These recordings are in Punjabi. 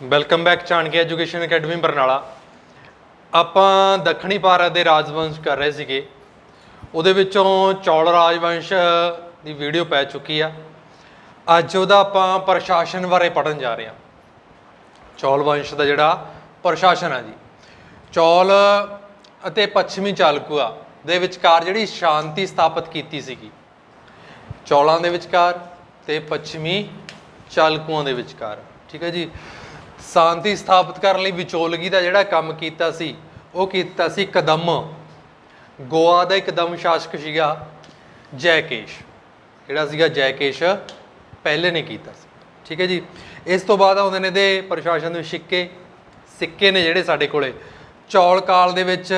Welcome back Chanakya education academy Barnala ਆਪਾਂ ਦੱਖਣੀ ਭਾਰਤ ਦੇ ਰਾਜਵੰਸ਼ ਕਰ ਰਹੇ ਸੀਗੇ ਉਹਦੇ ਵਿੱਚੋਂ ਚੌਲ ਰਾਜਵੰਸ਼ ਦੀ ਵੀਡੀਓ ਪੈ ਚੁੱਕੀ ਆ ਅੱਜ ਉਹਦਾ ਆਪਾਂ ਪ੍ਰਸ਼ਾਸਨ ਬਾਰੇ ਪੜਨ ਜਾ ਰਹੇ ਹਾਂ ਚੌਲ ਵੰਸ਼ ਦਾ ਜਿਹੜਾ ਪ੍ਰਸ਼ਾਸਨ ਆ ਜੀ ਚੌਲ ਅਤੇ ਪੱਛਮੀ ਚਾਲਕੂਆ ਦੇ ਵਿਚਕਾਰ ਜਿਹੜੀ ਸ਼ਾਂਤੀ ਸਥਾਪਿਤ ਕੀਤੀ ਸੀਗੀ ਚੌਲਾਂ ਦੇ ਵਿਚਕਾਰ ਤੇ ਪੱਛਮੀ ਚਾਲਕੂਆਂ ਦੇ ਵਿਚਕਾਰ ਠੀਕ ਹੈ ਜੀ ਸ਼ਾਂਤੀ ਸਥਾਪਿਤ ਕਰਨ ਲਈ ਵਿਚੋਲਗੀ ਦਾ ਜਿਹੜਾ ਕੰਮ ਕੀਤਾ ਸੀ, ਉਹ ਕੀਤਾ ਸੀ ਕਦਮ। ਗੋਆ ਦਾ ਇੱਕਦਮ ਸ਼ਾਸਕ ਸੀਗਾ ਜੈਕੇਸ਼। ਜਿਹੜਾ ਸੀਗਾ ਜੈਕੇਸ਼, ਪਹਿਲੇ ਨੇ ਕੀਤਾ ਸੀ। ਠੀਕ ਹੈ ਜੀ? ਇਸ ਤੋਂ ਬਾਅਦ ਆਉਂਦੇ ਨੇ ਦੇ ਪ੍ਰਸ਼ਾਸਨ ਦੇ ਸਿੱਕੇ। ਸਿੱਕੇ ਨੇ ਜਿਹੜੇ ਸਾਡੇ ਕੋਲੇ। ਚੌਲ ਕਾਲ ਦੇ ਵਿੱਚ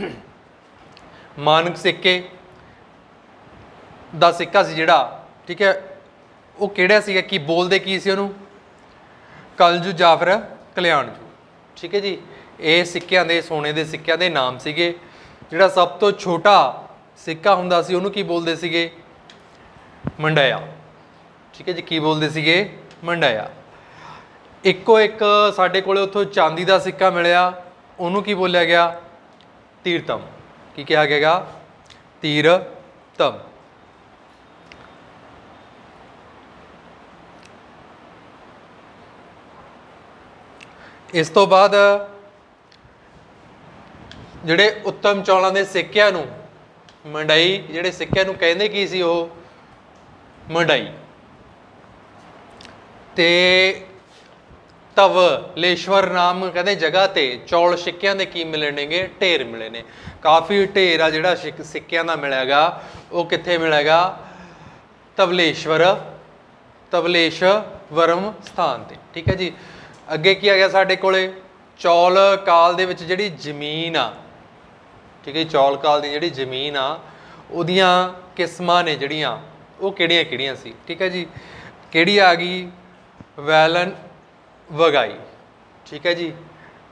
ਮਾਨਕ ਸਿੱਕੇ ਦਾ ਸਿੱਕਾ ਸੀ ਜਿਹੜਾ। ਠੀਕ ਹੈ? ਉਹ ਕਿਹੜਾ ਸੀਗਾ? ਕੀ ਬੋਲਦੇ ਕੀ ਸੀ ਉਹਨੂੰ? ਕਲਜੂ ਜਾਂ ਫਿਰ ਕਲਿਆਣਜੂ ਠੀਕ ਹੈ ਜੀ। ਇਹ ਸਿੱਕਿਆਂ ਦੇ, ਸੋਨੇ ਦੇ ਸਿੱਕਿਆਂ ਦੇ ਨਾਮ ਸੀਗੇ। ਜਿਹੜਾ ਸਭ ਤੋਂ ਛੋਟਾ ਸਿੱਕਾ ਹੁੰਦਾ ਸੀ, ਉਹਨੂੰ ਕੀ ਬੋਲਦੇ ਸੀਗੇ? ਮੰਡਾਇਆ। ਠੀਕ ਹੈ ਜੀ, ਕੀ ਬੋਲਦੇ ਸੀਗੇ? ਮੰਡਾਇਆ। ਇੱਕੋ ਇੱਕ ਸਾਡੇ ਕੋਲੇ ਉੱਥੋਂ ਚਾਂਦੀ ਦਾ ਸਿੱਕਾ ਮਿਲਿਆ, ਉਹਨੂੰ ਕੀ ਬੋਲਿਆ ਗਿਆ? ਤੀਰਤਮ। ਕੀ ਕਿਹਾ ਗਿਆਗਾ? ਤੀਰਤਮ। ਇਸ ਤੋਂ ਬਾਅਦ ਜਿਹੜੇ ਉੱਤਮ ਚੌਲਾਂ ਦੇ ਸਿੱਕਿਆਂ ਨੂੰ, ਮੰਡਾਈ, ਜਿਹੜੇ ਸਿੱਕਿਆਂ ਨੂੰ ਕਹਿੰਦੇ ਕੀ ਸੀ ਉਹ? ਮੰਡਾਈ। ਤੇ ਤਵਲੇਸ਼ਵਰ ਨਾਮ ਕਹਿੰਦੇ ਜਗ੍ਹਾ ਤੇ ਚੌਲ ਸਿੱਕਿਆਂ ਦੇ ਕੀ ਮਿਲੇ ਨੇਗੇ? ਢੇਰ ਮਿਲੇ ਨੇ। ਕਾਫੀ ਢੇਰ ਆ ਜਿਹੜਾ ਸਿੱਕ- ਸਿੱਕਿਆਂ ਦਾ ਮਿਲਿਆਗਾ। ਉਹ ਕਿੱਥੇ ਮਿਲੇਗਾ ਤਵਲੇਸ਼ਵਰ, ਤਵਲੇਸ਼ਵਰਮ ਸਥਾਨ ਤੇ। ਠੀਕ ਹੈ ਜੀ? ਅੱਗੇ ਕੀ ਆ ਗਿਆ ਸਾਡੇ ਕੋਲੇ? ਚੌਲ ਕਾਲ ਦੇ ਵਿੱਚ ਜਿਹੜੀ ਜ਼ਮੀਨ ਆ ਠੀਕ ਹੈ ਜੀ, ਚੌਲ ਕਾਲ ਦੀ ਜਿਹੜੀ ਜ਼ਮੀਨ ਆ ਉਹਦੀਆਂ ਕਿਸਮਾਂ ਨੇ ਜਿਹੜੀਆਂ ਉਹ ਕਿਹੜੀਆਂ ਕਿਹੜੀਆਂ ਸੀ? ਠੀਕ ਹੈ ਜੀ ਕਿਹੜੀ ਆ ਗਈ? ਵੈਲਨ ਵਗਾਈ। ਠੀਕ ਹੈ ਜੀ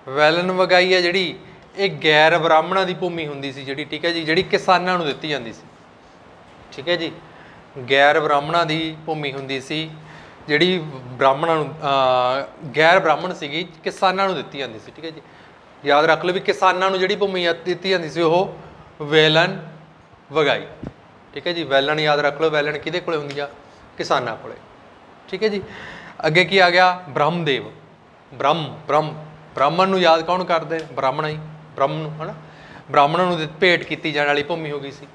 ਵੈਲਨ ਵਗਾਈ ਹੈ ਜਿਹੜੀ ਇਹ ਗੈਰ ਬ੍ਰਾਹਮਣਾਂ ਦੀ ਭੂਮੀ ਹੁੰਦੀ ਸੀ ਜਿਹੜੀ ਠੀਕ ਹੈ ਜੀ ਜਿਹੜੀ ਕਿਸਾਨਾਂ ਨੂੰ ਦਿੱਤੀ ਜਾਂਦੀ ਸੀ। ਠੀਕ ਹੈ ਜੀ ਗੈਰ ਬ੍ਰਾਹਮਣਾਂ ਦੀ ਭੂਮੀ ਹੁੰਦੀ ਸੀ। ਜਿਹੜੀ ਬ੍ਰਾਹਮਣਾਂ ਨੂੰ ਗੈਰ ਬ੍ਰਾਹਮਣ ਸੀਗੀ, ਕਿਸਾਨਾਂ ਨੂੰ ਦਿੱਤੀ ਜਾਂਦੀ ਸੀ, ਠੀਕ ਹੈ ਜੀ। ਯਾਦ ਰੱਖ ਲਓ ਵੀ ਕਿਸਾਨਾਂ ਨੂੰ ਜਿਹੜੀ ਭੂਮੀ ਆ- ਦਿੱਤੀ ਜਾਂਦੀ ਸੀ ਉਹ ਵੇਲਨ ਵਗਾਈ। ਠੀਕ ਹੈ ਜੀ, ਵੈਲਣ ਯਾਦ ਰੱਖ ਲਓ, ਵੈਲਣ ਕਿਹਦੇ ਕੋਲੇ ਹੁੰਦੀ ਆ? ਕਿਸਾਨਾਂ ਕੋਲੇ। ਠੀਕ ਹੈ ਜੀ, ਅੱਗੇ ਕੀ ਆ ਗਿਆ? ਬ੍ਰਹਮਦੇਵ। ਬ੍ਰਹਮ ਬ੍ਰਹਮ, ਬ੍ਰਾਹਮਣ ਨੂੰ ਯਾਦ ਕੌਣ ਕਰਦੇ? ਬ੍ਰਾਹਮਣ ਹੀ ਬ੍ਰਹਮ ਨੂੰ, ਹਨਾ? ਬ੍ਰਾਹਮਣਾਂ ਨੂੰ ਦਿੱਤ- ਭੇਟ ਕੀਤੀ ਜਾਣ ਵਾਲੀ ਭੂਮੀ ਹੋ ਗਈ ਸੀ।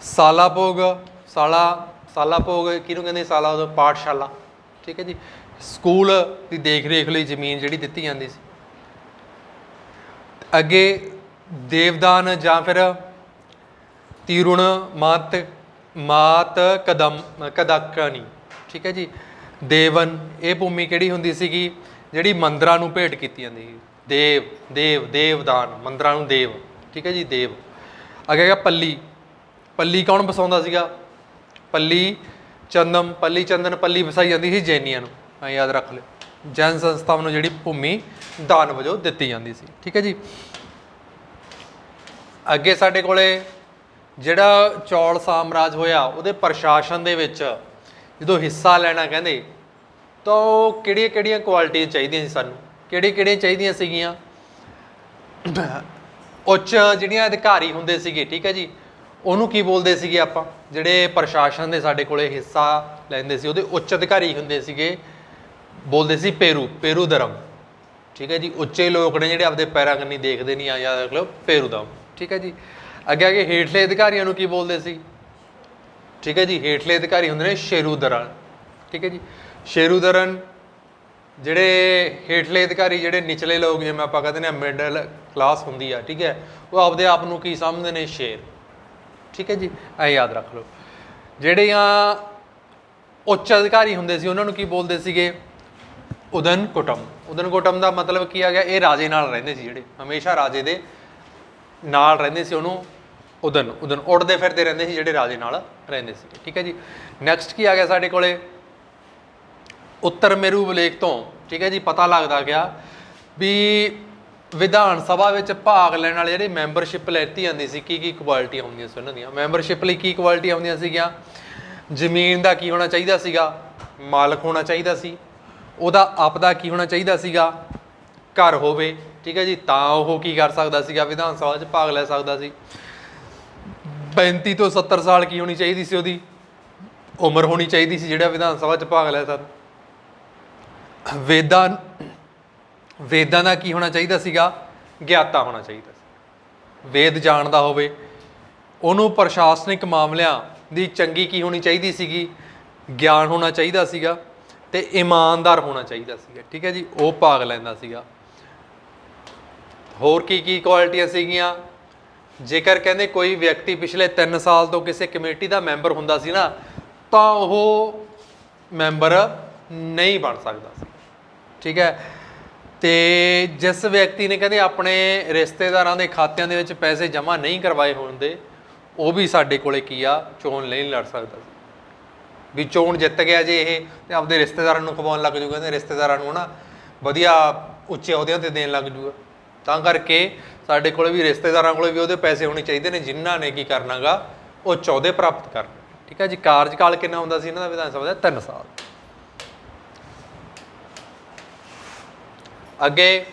ਸਾਲਾ ਭੋਗ ਸਾਲਾ ਸਾਲਾ ਭੋਗ ਕਿਹਨੂੰ ਕਹਿੰਦੇ? ਸਾਲਾ ਉਹ ਪਾਠਸ਼ਾਲਾ। ਠੀਕ ਹੈ ਜੀ? ਸਕੂਲ ਦੀ ਦੇਖ ਰੇਖ ਲਈ ਜ਼ਮੀਨ ਜਿਹੜੀ ਦਿੱਤੀ ਜਾਂਦੀ ਸੀ। ਅੱਗੇ ਦੇਵਦਾਨ ਜਾਂ ਫਿਰ ਤੀਰੁਣ ਮਾਤ ਮਾਤ ਕਦਮ ਕਦਕਣੀ ਠੀਕ ਹੈ ਜੀ? ਦੇਵਨ, ਇਹ ਭੂਮੀ ਕਿਹੜੀ ਹੁੰਦੀ ਸੀਗੀ? ਜਿਹੜੀ ਮੰਦਰਾਂ ਨੂੰ ਭੇਟ ਕੀਤੀ ਜਾਂਦੀ ਸੀ। ਦੇਵ ਦੇਵ, ਦੇਵਦਾਨ, ਮੰਦਰਾਂ ਨੂੰ ਦੇਵ, ਠੀਕ ਹੈ ਜੀ? ਦੇਵ। ਅੱਗੇ ਹੈਗਾ ਪੱਲੀ। ਪੱਲੀ ਕੌਣ ਵਸਾਉਂਦਾ ਸੀਗਾ? ਪੱਲੀ ਚੰਦਮ, ਪੱਲੀ ਚੰਦਨ, ਪੱਲੀ ਵਸਾਈ ਜਾਂਦੀ ਸੀ ਜੈਨੀਆਂ ਨੂੰ। ਐ ਯਾਦ ਰੱਖ ਲਿਓ ਜੈਨ ਸੰਸਥਾਵਾਂ ਨੂੰ ਜਿਹੜੀ ਭੂਮੀ ਦਾਨ ਵਜੋਂ ਦਿੱਤੀ ਜਾਂਦੀ ਸੀ। ਠੀਕ ਹੈ ਜੀ? ਅੱਗੇ ਸਾਡੇ ਕੋਲੇ ਜਿਹੜਾ ਚੌਲ ਸਾਮਰਾਜ ਹੋਇਆ, ਉਹਦੇ ਪ੍ਰਸ਼ਾਸਨ ਦੇ ਵਿੱਚ ਜਦੋਂ ਹਿੱਸਾ ਲੈਣਾ ਕਹਿੰਦੇ, ਤਾਂ ਉਹ ਕਿਹੜੀਆਂ ਕਿਹੜੀਆਂ ਕੁਆਲਿਟੀਆਂ ਚਾਹੀਦੀਆਂ ਸੀ ਸਾਨੂੰ? ਕਿਹੜੀਆਂ ਕਿਹੜੀਆਂ ਚਾਹੀਦੀਆਂ ਸੀਗੀਆਂ? ਉੱਚ ਜਿਹੜੀਆਂ ਅਧਿਕਾਰੀ ਹੁੰਦੇ ਸੀਗੇ, ਠੀਕ ਹੈ ਜੀ? ਉਹਨੂੰ ਕੀ ਬੋਲਦੇ ਸੀਗੇ ਆਪਾਂ? ਜਿਹੜੇ ਪ੍ਰਸ਼ਾਸਨ ਦੇ ਸਾਡੇ ਕੋਲੇ ਹਿੱਸਾ ਲੈਂਦੇ ਸੀ, ਉਹਦੇ ਉੱਚ ਅਧਿਕਾਰੀ ਹੁੰਦੇ ਸੀਗੇ, ਬੋਲਦੇ ਸੀ ਪੇਰੂ ਪੇਰੂ ਧਰਮ। ਠੀਕ ਹੈ ਜੀ, ਉੱਚੇ ਲੋਕ ਨੇ ਜਿਹੜੇ ਆਪਦੇ ਪੈਰਾਂ ਕੰਨੀ ਦੇਖਦੇ ਨਹੀਂ ਆ ਯਾਦ ਰੱਖ ਲਓ, ਪੇਰੂ ਧਰਮ। ਠੀਕ ਹੈ ਜੀ, ਅੱਗੇ ਅੱਗੇ ਹੇਠਲੇ ਅਧਿਕਾਰੀਆਂ ਨੂੰ ਕੀ ਬੋਲਦੇ ਸੀ? ਠੀਕ ਹੈ ਜੀ, ਹੇਠਲੇ ਅਧਿਕਾਰੀ ਹੁੰਦੇ ਨੇ ਸ਼ੇਰੂਦਰਨ ਠੀਕ ਹੈ ਜੀ ਸ਼ੇਰੂਦਰਨ ਜਿਹੜੇ ਹੇਠਲੇ ਅਧਿਕਾਰੀ, ਜਿਹੜੇ ਨਿਚਲੇ ਲੋਕ, ਜਿਵੇਂ ਆਪਾਂ ਕਹਿੰਦੇ ਨੇ ਮਿਡਲ ਕਲਾਸ ਹੁੰਦੀ ਆ, ਠੀਕ ਹੈ, ਉਹ ਆਪਦੇ ਆਪ ਨੂੰ ਕੀ ਸਮਝਦੇ ਨੇ? ਸ਼ੇਰ। ਠੀਕ ਹੈ ਜੀ? ਇਹ ਯਾਦ ਰੱਖ ਲਓ। ਜਿਹੜੀਆਂ ਉੱਚ ਅਧਿਕਾਰੀ ਹੁੰਦੇ ਸੀ, ਉਹਨਾਂ ਨੂੰ ਕੀ ਬੋਲਦੇ ਸੀਗੇ? ਉਦਨ ਕੁਟਮ। ਉਦਨ ਕੁਟਮ ਦਾ ਮਤਲਬ ਕੀ ਆ ਗਿਆ? ਇਹ ਰਾਜੇ ਨਾਲ ਰਹਿੰਦੇ ਸੀ ਜਿਹੜੇ। ਹਮੇਸ਼ਾ ਰਾਜੇ ਦੇ ਨਾਲ ਰਹਿੰਦੇ ਸੀ ਉਹਨੂੰ ਉਦਨ। ਉਦਨ ਉੱਡਦੇ ਫਿਰਦੇ ਰਹਿੰਦੇ ਸੀ ਜਿਹੜੇ ਰਾਜੇ ਨਾਲ ਰਹਿੰਦੇ ਸੀ ਠੀਕ ਹੈ ਜੀ? ਨੈਕਸਟ ਕੀ ਆ ਗਿਆ ਸਾਡੇ ਕੋਲੇ? ਉੱਤਰ ਮੇਰੂ ਵਿਲੇਖ ਤੋਂ। ਠੀਕ ਹੈ ਜੀ? ਪਤਾ ਲੱਗਦਾ ਗਿਆ ਵੀ ਵਿਧਾਨ ਸਭਾ ਵਿੱਚ ਭਾਗ ਲੈਣ ਵਾਲੇ ਜਿਹੜੇ ਮੈਂਬਰਸ਼ਿਪ ਲੈਤੀ ਜਾਂਦੀ ਸੀ ਕੀ ਕੀ ਕੁਆਲਿਟੀਆਂ ਹੁੰਦੀਆਂ ਸੀ ਉਹਨਾਂ ਦੀਆਂ? ਮੈਂਬਰਸ਼ਿਪ ਲਈ ਕੀ ਕੁਆਲਿਟੀਆਂ ਹੁੰਦੀਆਂ ਸੀਗੀਆਂ? ਜ਼ਮੀਨ ਦਾ ਕੀ ਹੋਣਾ ਚਾਹੀਦਾ ਸੀਗਾ? ਮਾਲਕ ਹੋਣਾ ਚਾਹੀਦਾ ਸੀ। ਉਹਦਾ ਆਪਦਾ ਕੀ ਹੋਣਾ ਚਾਹੀਦਾ ਸੀਗਾ? ਘਰ ਹੋਵੇ, ਠੀਕ ਹੈ ਜੀ? ਤਾਂ ਉਹ ਕੀ ਕਰ ਸਕਦਾ ਸੀਗਾ? ਵਿਧਾਨ ਸਭਾ 'ਚ ਭਾਗ ਲੈ ਸਕਦਾ ਸੀ। 35 ਤੋਂ 70 ਸਾਲ ਕੀ ਹੋਣੀ ਚਾਹੀਦੀ ਸੀ ਉਹਦੀ? ਉਮਰ ਹੋਣੀ ਚਾਹੀਦੀ ਸੀ ਜਿਹੜਾ ਵਿਧਾਨ ਸਭਾ 'ਚ ਭਾਗ ਲੈ ਸਕਦਾ। ਵੇਦਾਂ ਵੇਦਾਂ ਦਾ ਕੀ ਹੋਣਾ ਚਾਹੀਦਾ ਸੀਗਾ? ਗਿਆਤਾ ਹੋਣਾ ਚਾਹੀਦਾ ਸੀ। ਵੇਦ ਜਾਣਦਾ ਹੋਵੇ, ਉਹਨੂੰ ਪ੍ਰਸ਼ਾਸਨਿਕ ਮਾਮਲਿਆਂ ਦੀ ਚੰਗੀ ਕੀ ਹੋਣੀ ਚਾਹੀਦੀ ਸੀਗੀ? ਗਿਆਨ ਹੋਣਾ ਚਾਹੀਦਾ ਸੀਗਾ ਤੇ ਇਮਾਨਦਾਰ ਹੋਣਾ ਚਾਹੀਦਾ ਸੀਗਾ। ਠੀਕ ਹੈ ਜੀ, ਉਹ ਭਾਗ ਲੈਂਦਾ ਸੀਗਾ। ਹੋਰ ਕੀ ਕੀ ਕੁਆਲਿਟੀਆਂ ਸੀਗੀਆਂ? ਜੇਕਰ ਕਹਿੰਦੇ ਕੋਈ ਵਿਅਕਤੀ ਪਿਛਲੇ 3 ਸਾਲ ਤੋਂ ਕਿਸੇ ਕਮੇਟੀ ਦਾ ਮੈਂਬਰ ਹੁੰਦਾ ਸੀ ਨਾ, ਤਾਂ ਉਹ ਮੈਂਬਰ ਨਹੀਂ ਬਣ ਸਕਦਾ ਸੀ। ਠੀਕ ਹੈ ਤੇ ਜਿਸ ਵਿਅਕਤੀ ਨੇ ਕਹਿੰਦੇ ਆਪਣੇ ਰਿਸ਼ਤੇਦਾਰਾਂ ਦੇ ਖਾਤਿਆਂ ਦੇ ਵਿੱਚ ਪੈਸੇ ਜਮ੍ਹਾਂ ਨਹੀਂ ਕਰਵਾਏ ਹੋਣ ਦੇ, ਉਹ ਵੀ ਸਾਡੇ ਕੋਲੇ ਕੀ ਆ? ਚੋਣ ਨਹੀਂ ਲੜ ਸਕਦਾ ਸੀ। ਵੀ ਚੋਣ ਜਿੱਤ ਗਿਆ ਜੇ ਇਹ, ਤੇ ਆਪਦੇ ਰਿਸ਼ਤੇਦਾਰਾਂ ਨੂੰ ਖਵਾਉਣ ਲੱਗ ਜੂਗਾ ਕਹਿੰਦੇ ਰਿਸ਼ਤੇਦਾਰਾਂ ਨੂੰ ਨਾ ਵਧੀਆ ਉੱਚੇ ਅਹੁਦਿਆਂ ਤੇ ਦੇਣ ਲੱਗ ਜੂਗਾ। ਤਾਂ ਕਰਕੇ ਸਾਡੇ ਕੋਲੇ ਵੀ ਰਿਸ਼ਤੇਦਾਰਾਂ ਕੋਲੇ ਵੀ ਉਹਦੇ ਪੈਸੇ ਹੋਣੇ ਚਾਹੀਦੇ ਨੇ, ਜਿਨ੍ਹਾਂ ਨੇ ਕੀ ਕਰਨਾਗਾ, ਉਹ ਚੌਦੇ ਪ੍ਰਾਪਤ ਕਰਨ ਠੀਕ ਹੈ ਜੀ? ਕਾਰਜਕਾਲ ਕਿੰਨਾ ਹੁੰਦਾ ਸੀ ਇਹਨਾਂ ਦਾ ਵਿਧਾਨ ਸਭਾ ਦਾ? 3 ਸਾਲ। ਅੱਗੇ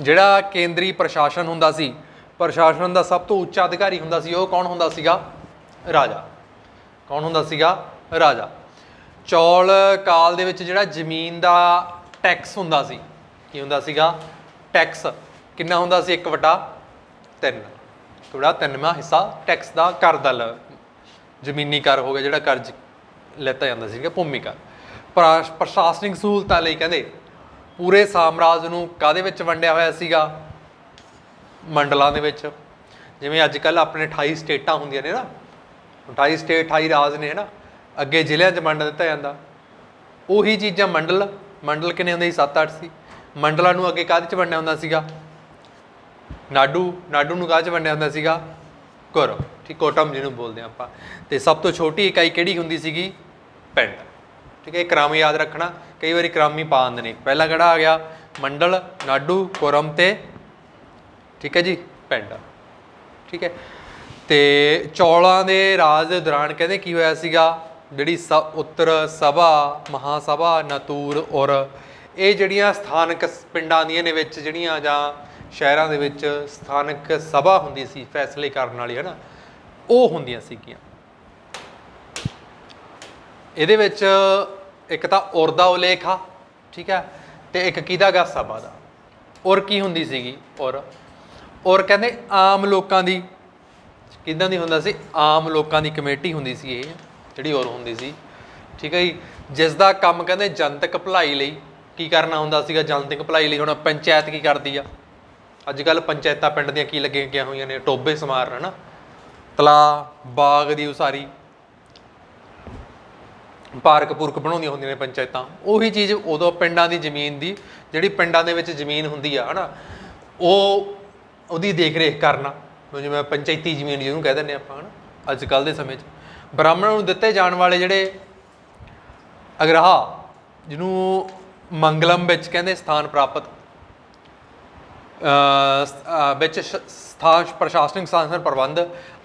ਜਿਹੜਾ ਕੇਂਦਰੀ ਪ੍ਰਸ਼ਾਸਨ ਹੁੰਦਾ ਸੀ, ਪ੍ਰਸ਼ਾਸਨ ਦਾ ਸਭ ਤੋਂ ਉੱਚਾ ਅਧਿਕਾਰੀ ਹੁੰਦਾ ਸੀ, ਉਹ ਕੌਣ ਹੁੰਦਾ ਸੀਗਾ? ਰਾਜਾ। ਕੌਣ ਹੁੰਦਾ ਸੀਗਾ? ਰਾਜਾ। ਚੌਲ ਕਾਲ ਦੇ ਵਿੱਚ ਜਿਹੜਾ ਜ਼ਮੀਨ ਦਾ ਟੈਕਸ ਹੁੰਦਾ ਸੀ, ਕੀ ਹੁੰਦਾ ਸੀਗਾ? ਟੈਕਸ। ਕਿੰਨਾ ਹੁੰਦਾ ਸੀ? 1 ਵਟਾ 3 ਥੋੜਾ ਤਿੰਨਵਾਂ ਹਿੱਸਾ ਟੈਕਸ ਦਾ ਕਰ ਦਲ ਜ਼ਮੀਨੀ ਕਰ ਹੋ ਗਿਆ ਜਿਹੜਾ ਕਰਜ਼ ਲੈਤਾ ਜਾਂਦਾ ਸੀਗਾ ਭੂਮੀ ਕਰ ਪ੍ਰਾਸ਼ ਪ੍ਰਸ਼ਾਸਨਿਕ ਸਹੂਲਤਾਂ ਲਈ ਕਹਿੰਦੇ ਪੂਰੇ ਸਾਮਰਾਜ ਨੂੰ ਕਾਦੇ ਵਿੱਚ ਵੰਡਿਆ ਹੋਇਆ ਸੀਗਾ? ਮੰਡਲਾਂ ਦੇ ਵਿੱਚ। ਜਿਵੇਂ ਅੱਜ ਕੱਲ ਆਪਣੇ 28 ਸਟੇਟਾਂ ਹੁੰਦੀਆਂ ਨੇ ਨਾ। 28 ਸਟੇਟ 28 ਰਾਜ ਨੇ, ਹਨਾ? ਅੱਗੇ ਜ਼ਿਲ੍ਹਿਆਂ 'ਚ ਵੰਡ ਦਿੱਤਾ ਜਾਂਦਾ। ਉਹੀ ਚੀਜ਼ਾਂ ਮੰਡਲ ਮੰਡਲ ਕਿੰਨੇ ਹੁੰਦੇ ਸੀ? 7-8 ਸੀ। ਮੰਡਲਾਂ ਨੂੰ ਅੱਗੇ ਕਾਹਦੇ 'ਚ ਵੰਡਿਆ ਹੁੰਦਾ ਸੀਗਾ? ਨਾਡੂ ਨਾਡੂ ਨੂੰ ਕਾਹਦੇ 'ਚ ਵੰਡਿਆ ਹੁੰਦਾ ਸੀਗਾ? ਕੋਰਮ ਠੀਕ, ਕੋਟਮ ਜਿਹਨੂੰ ਬੋਲਦੇ ਹਾਂ ਆਪਾਂ। ਤੇ ਸਭ ਤੋਂ ਛੋਟੀ ਇਕਾਈ ਕਿਹੜੀ ਹੁੰਦੀ ਸੀਗੀ? ਪਿੰਡ। ਠੀਕ ਹੈ ਇਹ ਕ੍ਰਮ ਯਾਦ ਰੱਖਣਾ, ਕਈ ਵਾਰੀ ਕ੍ਰਮ ਹੀ ਪਾ ਦਿੰਦੇ ਨੇ। ਪਹਿਲਾ ਕਿਹੜਾ ਆ ਗਿਆ? ਮੰਡਲ, ਨਾਡੂ, ਕੋਰਮ ਤੇ ਠੀਕ ਹੈ ਜੀ, ਪਿੰਡ। ਠੀਕ ਹੈ, ਤੇ ਚੌਲਾਂ ਦੇ ਰਾਜ ਦੇ ਦੌਰਾਨ ਕਹਿੰਦੇ ਕੀ ਹੋਇਆ ਸੀਗਾ? ਜਿਹੜੀ ਸ, ਉੱਤਰ ਸਭਾ, ਮਹਾਸਭਾ, ਨਤੂਰ, ਔਰ ਇਹ ਜਿਹੜੀਆਂ ਸਥਾਨਕ ਪਿੰਡਾਂ ਦੀਆਂ ਨੇ ਵਿੱਚ ਜਿਹੜੀਆਂ ਜਾਂ ਸ਼ਹਿਰਾਂ ਦੇ ਵਿੱਚ ਸਥਾਨਕ ਸਭਾ ਹੁੰਦੀ ਸੀ, ਫੈਸਲੇ ਕਰਨ ਵਾਲੀ ਹੈ ਨਾ ਉਹ ਹੁੰਦੀਆਂ ਸੀਗੀਆਂ। ਇਹਦੇ ਵਿੱਚ ਇੱਕ ਤਾਂ ਔਰ ਦਾ ਉਲੇਖ ਆ, ਠੀਕ ਹੈ, ਤੇ ਇੱਕ ਕਿਹਦਾ ਗਾ ਸਭਾ ਦਾ। ਔਰ ਕੀ ਹੁੰਦੀ ਸੀਗੀ? ਔਰ। ਔਰ ਕਹਿੰਦੇ ਆਮ ਲੋਕਾਂ ਦੀ, ਕਿਦਾਂ ਦੀ ਹੁੰਦਾ ਸੀ? ਆਮ ਲੋਕਾਂ ਦੀ ਕਮੇਟੀ ਹੁੰਦੀ ਸੀ ਇਹ, ਜਿਹੜੀ ਔਰ ਹੁੰਦੀ ਸੀ। ਠੀਕ ਹੈ ਜੀ, ਜਿਸ ਦਾ ਕੰਮ ਕਹਿੰਦੇ ਜਨਤਕ ਭਲਾਈ ਲਈ ਕੀ ਕਰਨਾ ਹੁੰਦਾ ਸੀਗਾ? ਜਨਤਕ ਭਲਾਈ ਲਈ ਹੁਣ ਪੰਚਾਇਤ ਕੀ ਕਰਦੀ ਆ? ਅੱਜ ਕੱਲ ਪੰਚਾਇਤਾਂ ਪਿੰਡ ਦੀਆਂ ਕੀ ਲੱਗੀਆਂ ਹੋਈਆਂ ਨੇ? ਟੋਬੇ ਸਮਾਰਨ, ਹਨਾ? ਤਲਾ ਬਾਗ ਦੀ ਉਸਾਰੀ ਪਾਰਕ ਪੂਰਕ ਬਣਾਉਂਦੀਆਂ ਹੁੰਦੀਆਂ ਨੇ ਪੰਚਾਇਤਾਂ। ਉਹੀ ਚੀਜ਼ ਉਦੋਂ ਪਿੰਡਾਂ ਦੀ ਜ਼ਮੀਨ ਦੀ, ਜਿਹੜੀ ਪਿੰਡਾਂ ਦੇ ਵਿੱਚ ਜ਼ਮੀਨ ਹੁੰਦੀ ਆ, ਹਨਾ, ਉਹ ਉਹਦੀ ਦੇਖ ਰੇਖ ਕਰਨਾ ਜਿਵੇਂ ਪੰਚਾਇਤੀ ਜ਼ਮੀਨ ਜਿਹਨੂੰ ਕਹਿ ਦਿੰਦੇ ਆਪਾਂ, ਹਨਾ ਅੱਜ ਕੱਲ ਦੇ ਸਮੇਂ 'ਚ। ਬ੍ਰਾਹਮਣਾਂ ਨੂੰ ਦਿੱਤੇ ਜਾਣ ਵਾਲੇ ਜਿਹੜੇ ਅਗਰਾਹ, ਜਿਹਨੂੰ ਮੰਗਲਮ ਵਿੱਚ ਕਹਿੰਦੇ ਸਥਾਨ ਪ੍ਰਾਪਤ ਵਿੱਚ ਸਥਾਨ ਪ੍ਰਸ਼ਾਸਨਿਕ ਸ਼ਾਸਨ ਪ੍ਰਬੰਧ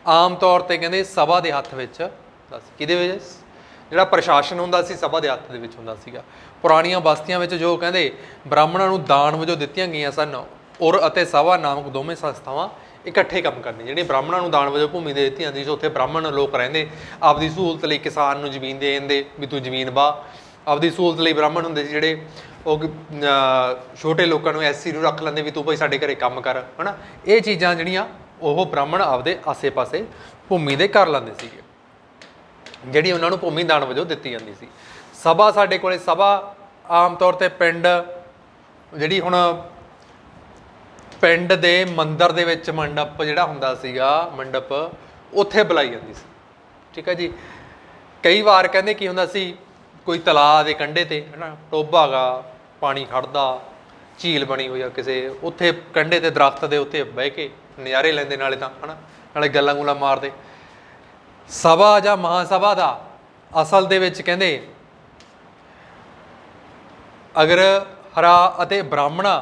ਆਮ ਤੌਰ ਤੇ ਕਹਿੰਦੇ ਸਭਾ ਦੇ ਹੱਥ ਵਿੱਚ। ਦੱਸ, ਕਿਹਦੇ ਵਿੱਚ? ਜਿਹੜਾ ਪ੍ਰਸ਼ਾਸਨ ਹੁੰਦਾ ਸੀ, ਸਭਾ ਦੇ ਹੱਥ ਦੇ ਵਿੱਚ ਹੁੰਦਾ ਸੀਗਾ। ਪੁਰਾਣੀਆਂ ਬਸਤੀਆਂ ਵਿੱਚ ਜੋ ਕਹਿੰਦੇ ਬ੍ਰਾਹਮਣਾਂ ਨੂੰ ਦਾਨ ਵਜੋਂ ਦਿੱਤੀਆਂ ਗਈਆਂ ਸਨ ਔਰ ਅਤੇ ਸਭਾ ਨਾਮਕ ਦੋਵੇਂ ਸੰਸਥਾਵਾਂ ਇਕੱਠੇ ਕੰਮ ਕਰਨੇ। ਜਿਹੜੇ ਬ੍ਰਾਹਮਣਾਂ ਨੂੰ ਦਾਨ ਵਜੋਂ ਭੂਮੀ ਦੇ ਦਿੱਤੀ ਜਾਂਦੀ ਸੀ, ਉੱਥੇ ਬ੍ਰਾਹਮਣ ਲੋਕ ਰਹਿੰਦੇ। ਆਪਦੀ ਸਹੂਲਤ ਲਈ ਕਿਸਾਨ ਨੂੰ ਜ਼ਮੀਨ ਦੇ ਦਿੰਦੇ, ਵੀ ਤੂੰ ਜ਼ਮੀਨ ਬਾ। ਆਪਦੀ ਸਹੂਲਤ ਲਈ ਬ੍ਰਾਹਮਣ ਹੁੰਦੇ ਸੀ, ਜਿਹੜੇ ਉਹ ਛੋਟੇ ਲੋਕਾਂ ਨੂੰ ਐਸਸੀ ਨੂੰ ਰੱਖ ਲੈਂਦੇ ਵੀ ਤੂੰ ਭਾਈ ਸਾਡੇ ਘਰੇ ਕੰਮ ਕਰ, ਹਨਾ। ਇਹ ਚੀਜ਼ਾਂ ਜਿਹੜੀਆਂ ਉਹ ਬ੍ਰਾਹਮਣ ਆਪਦੇ ਆਸੇ-ਪਾਸੇ ਭੂਮੀ ਦੇ ਕਰ ਲੈਂਦੇ ਸੀਗੇ। ਜਿਹੜੀ ਉਹਨਾਂ ਨੂੰ ਭੂਮੀ ਦਾਨ ਵਜੋਂ ਦਿੱਤੀ ਜਾਂਦੀ ਸੀ। ਸਭਾ ਸਾਡੇ ਕੋਲੇ ਸਭਾ, ਆਮ ਤੌਰ ਤੇ ਪਿੰਡ, ਜਿਹੜੀ ਹੁਣ ਪਿੰਡ ਦੇ ਮੰਦਿਰ ਦੇ ਵਿੱਚ ਮੰਡਪ ਜਿਹੜਾ ਹੁੰਦਾ ਸੀਗਾ, ਮੰਡਪ, ਉੱਥੇ ਬੁਲਾਈ ਜਾਂਦੀ ਸੀ। ਠੀਕ ਹੈ ਜੀ? ਕਈ ਵਾਰ ਕਹਿੰਦੇ ਕੀ ਹੁੰਦਾ ਸੀ, ਕੋਈ ਤਲਾਅ ਦੇ ਕੰਢੇ ਤੇ, ਹਨਾ, ਟੋਭਾ ਗਾ ਪਾਣੀ ਖੜਦਾ ਝੀਲ ਬਣੀ ਹੋਈ ਆ ਕਿਸੇ, ਉੱਥੇ ਕੰਢੇ ਤੇ ਦਰਖਤ ਦੇ ਉੱਤੇ ਬਹਿ ਕੇ ਨਜ਼ਾਰੇ ਲੈਂਦੇ ਨਾਲੇ ਤਾਂ, ਹਨਾ, ਨਾਲੇ ਗੱਲਾਂ ਗੁੱਲਾਂ ਮਾਰਦੇ। ਸਭਾ ਜਾਂ ਮਹਾਸਭਾ ਦਾ ਅਸਲ ਦੇ ਵਿੱਚ ਕਹਿੰਦੇ ਅਗਰ ਹਰਾ ਅਤੇ ਬ੍ਰਾਹਮਣਾ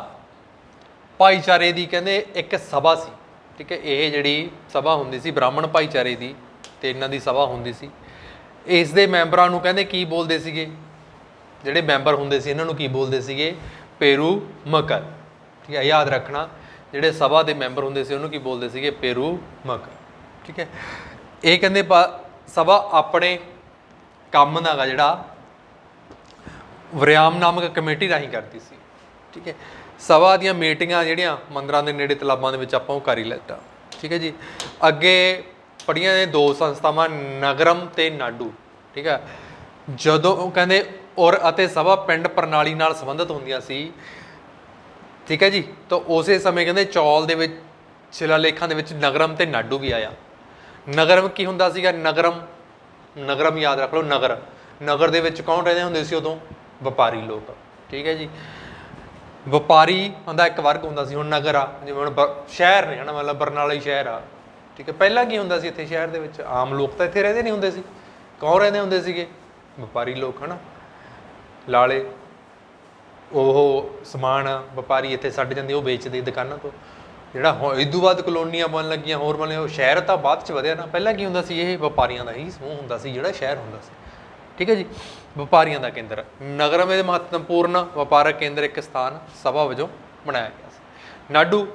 ਭਾਈਚਾਰੇ ਦੀ ਕਹਿੰਦੇ ਇੱਕ ਸਭਾ ਸੀ, ਠੀਕ ਹੈ, ਇਹ ਜਿਹੜੀ ਸਭਾ ਹੁੰਦੀ ਸੀ, ਬ੍ਰਾਹਮਣ ਭਾਈਚਾਰੇ ਦੀ ਤੇ ਇਹਨਾਂ ਦੀ ਸਭਾ ਹੁੰਦੀ ਸੀ, ਇਸ ਦੇ ਮੈਂਬਰਾਂ ਨੂੰ ਕਹਿੰਦੇ ਕੀ ਬੋਲਦੇ ਸੀਗੇ? ਜਿਹੜੇ ਮੈਂਬਰ ਹੁੰਦੇ ਸੀ, ਇਹਨਾਂ ਨੂੰ ਕੀ ਬੋਲਦੇ ਸੀਗੇ? ਪੇਰੂ ਮਕਰ, ਠੀਕ ਹੈ, ਯਾਦ ਰੱਖਣਾ, ਜਿਹੜੇ ਸਭਾ ਦੇ ਮੈਂਬਰ ਹੁੰਦੇ ਸੀ, ਉਹਨੂੰ ਕੀ ਬੋਲਦੇ ਸੀਗੇ? ਪੇਰੂ ਮਕਰ, ਠੀਕ ਹੈ। ਇਹ ਕਹਿੰਦੇ ਪਾ- ਸਭਾ ਆਪਣੇ ਕੰਮ ਦਾ ਗਾ ਜਿਹੜਾ ਵਰਿਆਮ ਨਾਮਕ ਕਮੇਟੀ ਰਾਹੀਂ ਕਰਦੀ ਸੀ। ਠੀਕ ਹੈ? ਸਭਾ ਦੀਆਂ ਮੀਟਿੰਗਾਂ ਜਿਹੜੀਆਂ ਮੰਦਰਾਂ ਦੇ ਨੇੜੇ ਤਲਾਬਾਂ ਦੇ ਵਿੱਚ ਆਪਾਂ ਉਹ ਕਰ ਹੀ ਲੈਤਾ। ਠੀਕ ਹੈ ਜੀ? ਅੱਗੇ ਪੜੀਆਂ ਨੇ ਦੋ ਸੰਸਥਾਵਾਂ, ਨਗਰਮ ਤੇ ਨਾਡੂ। ਠੀਕ ਹੈ? ਜਦੋਂ ਉਹ ਕਹਿੰਦੇ ਔਰ ਅਤੇ ਸਭਾ ਪਿੰਡ ਪ੍ਰਣਾਲੀ ਨਾਲ ਸੰਬੰਧਿਤ ਹੁੰਦੀਆਂ ਸੀ। ਠੀਕ ਹੈ ਜੀ? ਤਾਂ ਉਸੇ ਸਮੇਂ ਕਹਿੰਦੇ ਚੌਲ ਦੇ ਵਿੱਚ, ਸ਼ਿਲਾਲੇਖਾਂ ਦੇ ਵਿੱਚ ਨਗਰਮ ਤੇ ਨਾਡੂ ਵੀ ਆਇਆ। ਨਗਰਮ ਕੀ ਹੁੰਦਾ ਸੀਗਾ? ਨਗਰਮ ਨਗਰਮ ਯਾਦ ਰੱਖ ਲਓ, ਨਗਰ। ਨਗਰ ਦੇ ਵਿੱਚ ਕੌਣ ਰਹਿੰਦੇ ਹੁੰਦੇ ਸੀ ਉਦੋਂ? ਵਪਾਰੀ ਲੋਕ। ਠੀਕ ਹੈ ਜੀ? ਵਪਾਰੀ ਹੁੰਦਾ ਇੱਕ ਵਰਗ ਹੁੰਦਾ ਸੀ, ਹੁਣ ਨਗਰ ਆ। ਜਿਵੇਂ ਹੁਣ ਬ- ਸ਼ਹਿਰ ਨੇ ਹਨਾ, ਮਤਲਬ ਬਰਨਾਲਾ ਹੀ ਸ਼ਹਿਰ ਆ। ਠੀਕ ਹੈ? ਪਹਿਲਾਂ ਕੀ ਹੁੰਦਾ ਸੀ ਇੱਥੇ ਸ਼ਹਿਰ ਦੇ ਵਿੱਚ? ਆਮ ਲੋਕ ਤਾਂ ਇੱਥੇ ਰਹਿੰਦੇ ਨਹੀਂ ਹੁੰਦੇ ਸੀ। ਕੌਣ ਰਹਿੰਦੇ ਹੁੰਦੇ ਸੀਗੇ? ਵਪਾਰੀ ਲੋਕ, ਹਨਾ? ਲਾਲੇ। ਉਹ ਸਮਾਨ ਵਪਾਰੀ ਇੱਥੇ ਛੱਡ ਜਾਂਦੇ, ਉਹ ਵੇਚਦੇ ਦੁਕਾਨਾਂ ਤੋਂ। ਜਿਹੜਾ ਹੁਣ ਇਦੋਂ ਬਾਅਦ ਕਲੋਨੀਆਂ ਬਣ ਲੱਗੀਆਂ, ਹੋਰ ਬਣੇ ਉਹ ਸ਼ਹਿਰ ਤਾਂ ਬਾਅਦ ਚ ਵਧਿਆ ਨਾ। ਪਹਿਲਾਂ ਕੀ ਹੁੰਦਾ ਸੀ, ਇਹ ਵਪਾਰੀਆਂ ਦਾ ਹੀ ਸਮੂਹ ਹੁੰਦਾ ਸੀ, ਜਿਹੜਾ ਸ਼ਹਿਰ ਹੁੰਦਾ ਸੀ। ਠੀਕ ਹੈ ਜੀ? ਵਪਾਰੀਆਂ ਦਾ ਕੇਂਦਰ। ਨਗਰਮ ਦੇ ਮਹੱਤਵਪੂਰਨ ਵਪਾਰਕ ਕੇਂਦਰ ਇੱਕ ਸਥਾਨ ਸਭਾ ਵਜੋਂ ਬਣਾਇਆ ਗਿਆ ਸੀ। ਨਾਡੂ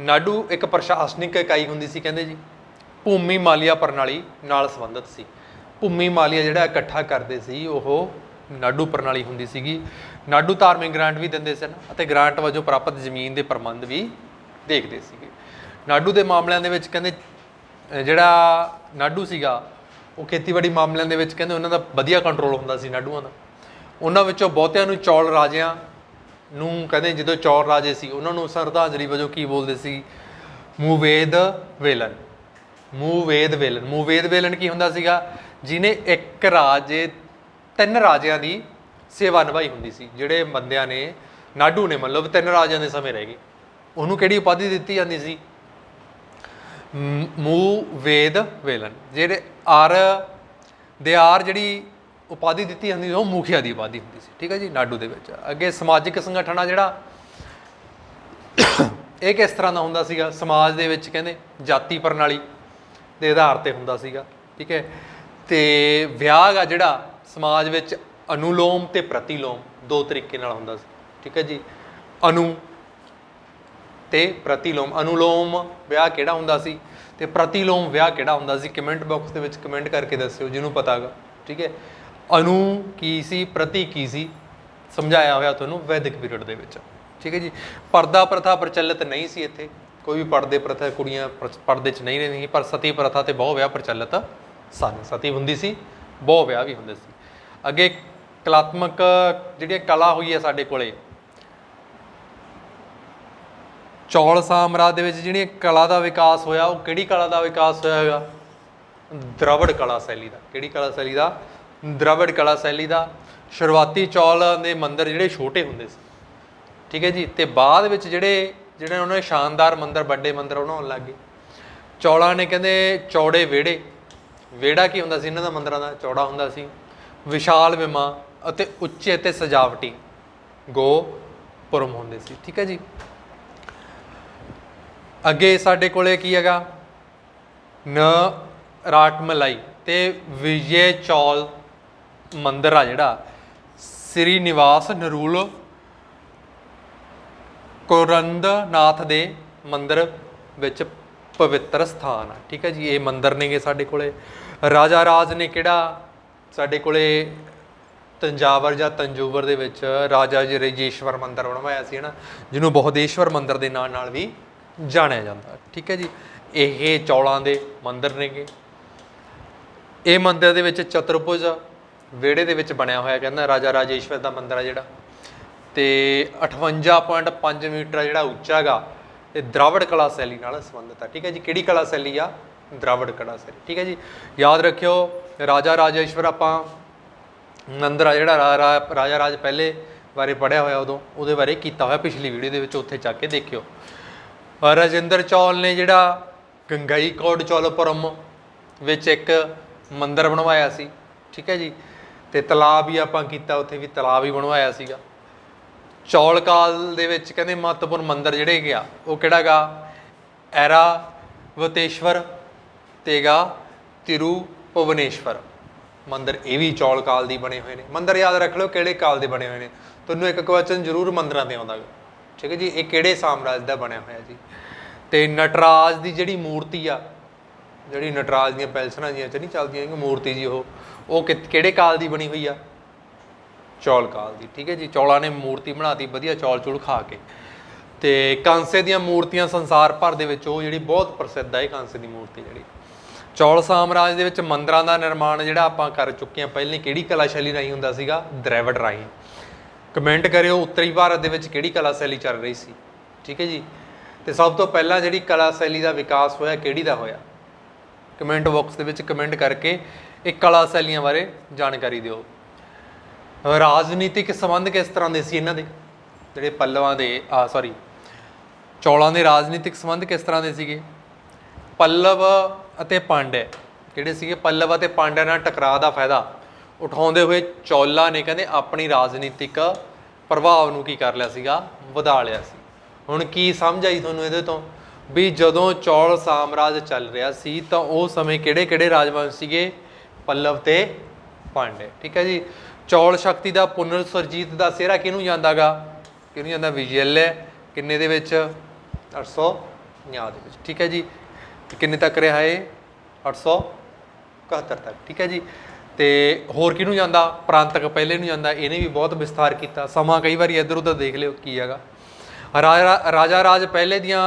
ਨਾਡੂ ਇੱਕ ਪ੍ਰਸ਼ਾਸਨਿਕ ਇਕਾਈ ਹੁੰਦੀ ਸੀ, ਕਹਿੰਦੇ ਜੀ। ਭੂਮੀ ਮਾਲੀਆ ਪ੍ਰਣਾਲੀ ਨਾਲ ਸੰਬੰਧਿਤ ਸੀ। ਭੂਮੀ ਮਾਲੀਆ ਜਿਹੜਾ ਇਕੱਠਾ ਕਰਦੇ ਸੀ, ਉਹ ਨਾਡੂ ਪ੍ਰਣਾਲੀ ਹੁੰਦੀ ਸੀਗੀ। ਨਾਡੂ ਧਾਰਮਿਕ ਗ੍ਰਾਂਟ ਵੀ ਦਿੰਦੇ ਸਨ ਅਤੇ ਗ੍ਰਾਂਟ ਵਜੋਂ ਪ੍ਰਾਪਤ ਜ਼ਮੀਨ ਦੇ ਪ੍ਰਬੰਧ ਵੀ ਦੇਖਦੇ ਸੀਗੇ। ਨਾਡੂ ਦੇ ਮਾਮਲਿਆਂ ਦੇ ਵਿੱਚ ਕਹਿੰਦੇ ਜਿਹੜਾ ਨਾਡੂ ਸੀਗਾ, ਉਹ ਖੇਤੀਬਾੜੀ ਮਾਮਲਿਆਂ ਦੇ ਵਿੱਚ ਕਹਿੰਦੇ ਉਹਨਾਂ ਦਾ ਵਧੀਆ ਕੰਟਰੋਲ ਹੁੰਦਾ ਸੀ ਨਾਡੂਆਂ ਦਾ। ਉਹਨਾਂ ਵਿੱਚੋਂ ਬਹੁਤਿਆਂ ਨੂੰ ਚੌਲ ਰਾਜਿਆਂ ਨੂੰ ਕਹਿੰਦੇ ਜਦੋਂ ਚੌਲ ਰਾਜੇ ਸੀ, ਉਹਨਾਂ ਨੂੰ ਸਰਧਾਂਜਲੀ ਵਜੋਂ ਕੀ ਬੋਲਦੇ ਸੀ? ਮੂਵੇਦ ਵੇਲਨ। ਮੂਵੇਦ ਵੇਲਨ। ਮੂਵੇਦ ਵੇਲਨ ਕੀ ਹੁੰਦਾ ਸੀਗਾ? ਜਿਨੇ ਇੱਕ ਰਾਜੇ, ਤਿੰਨ ਰਾਜਿਆਂ ਦੀ ਸੇਵਾ ਨਿਭਾਈ ਹੁੰਦੀ ਸੀ, ਜਿਹੜੇ ਬੰਦਿਆਂ ਨੇ, ਨਾਡੂ ਨੇ ਮਤਲਬ ਤਿੰਨ ਰਾਜਿਆਂ ਦੇ ਸਮੇਂ ਰਹਿ ਗਏ। ਉਹਨੂੰ ਕਿਹੜੀ ਉਪਾਧੀ ਦਿੱਤੀ ਜਾਂਦੀ ਸੀ? ਮ- ਮੂ, ਵੇਦ, ਵੇਲਨ। ਜਿਹੜੇ ਆਰ, ਦੇ ਆਰ ਜਿਹੜੀ ਉਪਾਧੀ ਦਿੱਤੀ ਜਾਂਦੀ ਸੀ, ਉਹ ਮੁਖੀਆ ਦੀ ਉਪਾਧੀ ਹੁੰਦੀ ਸੀ। ਠੀਕ ਹੈ ਜੀ, ਨਾਡੂ ਦੇ ਵਿੱਚ। ਅੱਗੇ ਸਮਾਜਿਕ ਸੰਗਠਨ ਆ ਜਿਹੜਾ, ਇਹ ਕਿਸ ਤਰ੍ਹਾਂ ਦਾ ਹੁੰਦਾ ਸੀਗਾ? ਸਮਾਜ ਦੇ ਵਿੱਚ ਕਹਿੰਦੇ ਜਾਤੀ ਪ੍ਰਣਾਲੀ ਦੇ ਆਧਾਰ ਤੇ ਹੁੰਦਾ ਸੀਗਾ। ਠੀਕ ਹੈ? ਤੇ ਵਿਆਹ ਆ ਜਿਹੜਾ, ਸਮਾਜ ਵਿੱਚ ਅਨੁਲੋਮ ਤੇ ਪ੍ਰਤੀਲੋਮ, ਦੋ ਤਰੀਕੇ ਨਾਲ ਹੁੰਦਾ ਸੀ। ਠੀਕ ਹੈ ਜੀ? ਅਨੂ ਤੇ ਪ੍ਰਤੀਲੋਮ, ਅਨੁਲੋਮ ਵਿਆਹ ਕਿਹੜਾ ਹੁੰਦਾ ਸੀ? ਤੇ ਪ੍ਰਤੀਲੋਮ ਵਿਆਹ ਕਿਹੜਾ ਹੁੰਦਾ ਸੀ? ਕਮੈਂਟ ਬਾਕਸ ਦੇ ਵਿੱਚ ਕਮੈਂਟ ਕਰਕੇ ਦੱਸਿਓ, ਜਿਹਨੂੰ ਪਤਾ ਹੈਗਾ, ਠੀਕ ਹੈ? ਅਨੂ ਕੀ ਸੀ, ਪ੍ਰਤੀ ਕੀ ਸੀ? ਸਮਝਾਇਆ ਹੋਇਆ ਤੁਹਾਨੂੰ ਵੈਦਿਕ ਪੀਰੀਅਡ ਦੇ ਵਿੱਚ, ਠੀਕ ਹੈ ਜੀ? ਪਰਦਾ ਪ੍ਰਥਾ ਪ੍ਰਚਲਿਤ ਨਹੀਂ ਸੀ ਇੱਥੇ, ਕੋਈ ਵੀ ਪਰਦੇ ਪ੍ਰਥਾ ਕੁੜੀਆਂ ਪਰ- ਪਰਦੇ 'ਚ ਨਹੀਂ ਰਹਿੰਦੀਆਂ ਪਰ ਸਤੀ ਪ੍ਰਥਾ ਤੇ ਬਹੁ ਵਿਆਹ ਪ੍ਰਚਲਿਤ ਸਨ, ਸਤੀ ਹੁੰਦੀ ਸੀ, ਬਹੁ ਵਿਆਹ ਵੀ ਹੁੰਦੇ ਸੀ। ਅੱਗੇ ਕਲਾਤਮਕ, ਜਿਹੜੀਆਂ ਕਲਾ ਹੋਈ ਹੈ ਸਾਡੇ ਕੋਲੇ ਚੌਲ ਸਾਮਰਾਜ ਦੇ ਵਿੱਚ ਜਿਹੜੀ ਕਲਾ ਦਾ ਵਿਕਾਸ ਹੋਇਆ, ਉਹ ਕਿਹੜੀ ਕਲਾ ਦਾ ਵਿਕਾਸ ਹੋਇਆ ਹੈਗਾ? ਦ੍ਰਵੜ ਕਲਾ ਸ਼ੈਲੀ ਦਾ। ਕਿਹੜੀ ਕਲਾ ਸ਼ੈਲੀ ਦਾ? ਦ੍ਰਵੜ ਕਲਾ ਸ਼ੈਲੀ ਦਾ। ਸ਼ੁਰੂਆਤੀ ਚੌਲ ਦੇ ਮੰਦਰ ਜਿਹੜੇ ਛੋਟੇ ਹੁੰਦੇ ਸੀ। ਠੀਕ ਹੈ ਜੀ? ਤੇ ਬਾਅਦ ਵਿੱਚ ਜਿਹੜੇ ਜਿਹੜੇ ਉਹਨਾਂ ਨੇ ਸ਼ਾਨਦਾਰ ਮੰਦਰ, ਵੱਡੇ ਮੰਦਿਰ ਬਣਾਉਣ ਲੱਗੇ ਚੌਲਾਂ ਨੇ ਕਹਿੰਦੇ ਚੌੜੇ ਵਿਹੜੇ। ਵਿਹੜਾ ਕੀ ਹੁੰਦਾ ਸੀ ਇਹਨਾਂ ਦਾ ਮੰਦਰਾਂ ਦਾ? ਚੌੜਾ ਹੁੰਦਾ ਸੀ। ਵਿਸ਼ਾਲ ਵਿਮਾ ਅਤੇ ਉੱਚੇ ਅਤੇ ਸਜਾਵਟੀ ਗੋ ਪੁਰਮ ਹੁੰਦੇ ਸੀ। ਠੀਕ ਹੈ ਜੀ? ਅੱਗੇ ਸਾਡੇ ਕੋਲੇ ਕੀ ਹੈਗਾ? ਨ ਰਾਟਮਲਾਈ ਤੇ ਵਿਜੇ ਚੌਲ ਮੰਦਿਰ ਆ ਜਿਹੜਾ। ਸ੍ਰੀ ਨਿਵਾਸ ਨਰੂਲ ਕੋਰੰਦਨਾਥ ਦੇ ਮੰਦਿਰ ਵਿੱਚ ਪਵਿੱਤਰ ਸਥਾਨ ਆ। ਠੀਕ ਹੈ ਜੀ, ਇਹ ਮੰਦਿਰ ਨੇਗੇ ਸਾਡੇ ਕੋਲੇ। ਰਾਜਾ ਰਾਜ ਨੇ ਕਿਹੜਾ ਸਾਡੇ ਕੋਲੇ ਤੰਜਾਵਰ ਜਾਂ ਤੰਜੂਵਰ ਦੇ ਵਿੱਚ ਰਾਜਾ ਜੀ ਰਜੇਸ਼ਵਰ ਮੰਦਿਰ ਬਣਵਾਇਆ ਸੀ, ਹਨਾ? ਜਿਹਨੂੰ ਬਹੁਦੇਸ਼ਵਰ ਮੰਦਿਰ ਦੇ ਨਾਂ ਨਾਲ ਵੀ ਜਾਣਿਆ ਜਾਂਦਾ। ਠੀਕ ਹੈ ਜੀ? ਇਹ ਚੌਲਾਂ ਦੇ ਮੰਦਿਰ ਨੇਗੇ। ਇਹ ਮੰਦਿਰ ਦੇ ਵਿੱਚ ਚਤੁਰਭੁਜ ਵਿਹੜੇ ਦੇ ਵਿੱਚ ਬਣਿਆ ਹੋਇਆ ਕਹਿੰਦਾ ਰਾਜਾ ਰਾਜੇਸ਼ਵਰ ਦਾ ਮੰਦਿਰ ਆ ਜਿਹੜਾ। ਤੇ 58.5 ਮੀਟਰ ਜਿਹੜਾ ਉੱਚਾ ਹੈਗਾ। ਤੇ ਦਰਾਵੜ ਕਲਾ ਸ਼ੈਲੀ ਨਾਲ ਸੰਬੰਧਿਤ ਆ। ਠੀਕ ਹੈ ਜੀ? ਕਿਹੜੀ ਕਲਾ ਸ਼ੈਲੀ ਆ? ਦਰਾਵੜ ਕਲਾ ਸ਼ੈਲੀ। ਠੀਕ ਹੈ ਜੀ? ਯਾਦ ਰੱਖਿਓ, ਰਾਜਾ ਰਾਜੇਸ਼ਵਰ ਆਪਾਂ ਮੰਦਿਰ ਆ ਜਿਹੜਾ ਰਾ- ਰਾਜਾ ਰਾਜ ਪਹਿਲੇ ਬਾਰੇ ਪੜਿਆ ਹੋਇਆ ਉਦੋਂ। ਉਹਦੇ ਬਾਰੇ ਕੀਤਾ ਹੋਇਆ ਪਿਛਲੀ ਵੀਡੀਓ ਦੇ ਵਿੱਚ ਉੱਥੇ ਚੱਕ ਕੇ ਦੇਖਿਓ। ਰਾਜਿੰਦਰ ਚੌਲ ਨੇ ਜਿਹੜਾ ਗੰਗਾਈ ਕੋਟ ਚੌਲਪੁਰਮ ਵਿੱਚ ਇੱਕ ਮੰਦਿਰ ਬਣਵਾਇਆ ਸੀ, ਠੀਕ ਹੈ ਜੀ? ਤੇ ਤਲਾਬ ਵੀ ਆਪਾਂ ਕੀਤਾ, ਉੱਥੇ ਵੀ ਤਲਾਬ ਵੀ ਬਣਵਾਇਆ ਸੀਗਾ। ਚੌਲ ਕਾਲ ਦੇ ਵਿੱਚ ਕਹਿੰਦੇ ਮਹੱਤਵਪੂਰਨ ਮੰਦਿਰ ਜਿਹੜੇ ਗਿਆ ਉਹ ਕਿਹੜਾ ਗਾ? ਐਰਾਵਤੇਸ਼ਵਰ ਤੇਗਾ ਤਿਰੂਪਵਨੇਸ਼ਵਰ ਮੰਦਿਰ ਇਹ ਵੀ ਚੌਲ ਕਾਲ ਦੀ ਬਣੇ ਹੋਏ ਨੇ। ਮੰਦਿਰ ਯਾਦ ਰੱਖ ਲਓ ਕਿਹੜੇ ਕਾਲ ਦੇ ਬਣੇ ਹੋਏ ਨੇ। ਤੁਹਾਨੂੰ ਇੱਕ ਕੁਐਸਚਨ ਜ਼ਰੂਰ ਮੰਦਿਰਾਂ ਤੇ ਆਉਂਦਾ ਗਾ। ਠੀਕ ਹੈ ਜੀ, ਇਹ ਕਿਹੜੇ ਸਾਮਰਾਜ ਦਾ ਬਣਿਆ ਹੋਇਆ ਜੀ? ਤੇ ਨਟਰਾਜ ਦੀ ਜਿਹੜੀ ਮੂਰਤੀ ਆ, ਜਿਹੜੀ ਨਟਰਾਜ ਦੀਆਂ ਪੈਲਸਨਾਂ ਜੀਆਂ ਚ ਨਹੀਂ ਚੱਲਦੀਆਂ ਕਿ ਮੂਰਤੀ ਜੀ ਉਹ ਉਹ ਕਿ- ਕਿਹੜੇ ਕਾਲ ਦੀ ਬਣੀ ਹੋਈ ਆ? ਚੌਲ ਕਾਲ ਦੀ, ਠੀਕ ਹੈ ਜੀ, ਚੌਲਾਂ ਨੇ ਮੂਰਤੀ ਬਣਾਤੀ, ਵਧੀਆ ਚੌਲ ਚੂਲ ਖਾ ਕੇ। ਤੇ ਕਾਂਸੇ ਦੀਆਂ ਮੂਰਤੀਆਂ ਸੰਸਾਰ ਭਰ ਦੇ ਵਿੱਚ, ਉਹ ਜਿਹੜੀ ਬਹੁਤ ਪ੍ਰਸਿੱਧ ਹੈ ਇਹ ਕਾਂਸੇ ਦੀ ਮੂਰਤੀ ਜਿਹੜੀ। ਚੌਲ ਸਾਮਰਾਜ ਦੇ ਵਿੱਚ ਮੰਦਰਾਂ ਦਾ ਨਿਰਮਾਣ ਜਿਹੜਾ ਆਪਾਂ ਕਰ ਚੁੱਕੇ ਹਾਂ, ਪਹਿਲਾਂ ਕਿਹੜੀ ਕਲਾ ਸ਼ੈਲੀ ਰਾਹੀਂ ਹੁੰਦਾ ਸੀਗਾ? ਦ੍ਰੈਵਿਡ ਰਾਹੀਂ। ਕਮੈਂਟ ਕਰਿਓ ਉੱਤਰੀ ਭਾਰਤ ਦੇ ਵਿੱਚ ਕਿਹੜੀ ਕਲਾ ਸ਼ੈਲੀ ਚੱਲ ਰਹੀ ਸੀ? ਠੀਕ ਹੈ ਜੀ? ਤੇ ਸਭ ਤੋਂ ਪਹਿਲਾਂ ਜਿਹੜੀ ਕਲਾ ਸ਼ੈਲੀ ਦਾ ਵਿਕਾਸ ਹੋਇਆ, ਕਿਹੜੀ ਦਾ ਹੋਇਆ? ਕਮੈਂਟ ਬਾਕਸ ਦੇ ਵਿੱਚ ਕਮੈਂਟ ਕਰਕੇ ਇਹ ਕਲਾ ਸ਼ੈਲੀਆਂ ਬਾਰੇ ਜਾਣਕਾਰੀ ਦਿਓ। ਰਾਜਨੀਤਿਕ ਸੰਬੰਧ ਕਿਸ ਤਰ੍ਹਾਂ ਦੇ ਸੀ ਇਹਨਾਂ ਦੇ? ਜਿਹੜੇ ਪੱਲਵਾਂ ਦੇ, ਆ ਸੌਰੀ ਚੌਲਾਂ ਦੇ ਰਾਜਨੀਤਿਕ ਸੰਬੰਧ ਕਿਸ ਤਰ੍ਹਾਂ ਦੇ ਸੀਗੇ? ਪੱਲਵ ਅਤੇ ਪਾਂਡੇ, ਕਿਹੜੇ ਸੀਗੇ? ਪੱਲਵ ਅਤੇ ਪਾਂਡਿਆਂ ਨਾਲ ਟਕਰਾਅ ਦਾ ਫਾਇਦਾ। ਉਠਾਉਂਦੇ ਹੋਏ ਚੌਲਾਂ ਨੇ ਕਹਿੰਦੇ ਆਪਣੀ ਰਾਜਨੀਤਿਕ ਪ੍ਰਭਾਵ ਨੂੰ ਕੀ ਕਰ ਲਿਆ ਸੀਗਾ? ਵਧਾ ਲਿਆ ਸੀ। ਹੁਣ ਕੀ ਸਮਝ ਆਈ ਤੁਹਾਨੂੰ ਇਹਦੇ ਤੋਂ? ਵੀ ਜਦੋਂ ਚੌਲ ਸਾਮਰਾਜ ਚੱਲ ਰਿਹਾ ਸੀ ਤਾਂ ਉਹ ਸਮੇਂ ਕਿਹੜੇ-ਕਿਹੜੇ ਰਾਜਵੰਸ਼ ਸੀਗੇ? ਪੱਲਵ ਤੇ ਪਾਂਡੇ। ਠੀਕ ਹੈ ਜੀ? ਚੌਲ ਸ਼ਕਤੀ ਦਾ ਪੁਨਰ ਸੁਰਜੀਤ ਦਾ ਸਿਹਰਾ ਕਿਹਨੂੰ ਜਾਂਦਾਗਾ? ਕਿਹਨੂੰ ਜਾਂਦਾ? ਵਿਜੇਲੇ ਕਿੰਨੇ ਦੇ ਵਿੱਚ? 850 ਦੇ ਵਿੱਚ। ਠੀਕ ਹੈ ਜੀ? ਕਿੰਨੇ ਤੱਕ ਰਿਹਾ ਇਹ? 871 ਤੱਕ। ਠੀਕ ਹੈ ਜੀ? ਤੇ ਹੋਰ ਕਿਹਨੂੰ ਜਾਂਦਾ? ਪ੍ਰਾਂਤਕ ਪਹਿਲੇ ਨੂੰ ਜਾਂਦਾ। ਇਹਨੇ ਵੀ ਬਹੁਤ ਵਿਸਥਾਰ ਕੀਤਾ। ਸਮਾਂ ਕਈ ਵਾਰੀ ਇੱਧਰ ਉੱਧਰ ਦੇਖ ਲਿਓ ਕੀ ਹੈਗਾ। ਰਾਜਾ ਰਾਜਾ ਰਾਜ ਪਹਿਲੇ ਦੀਆਂ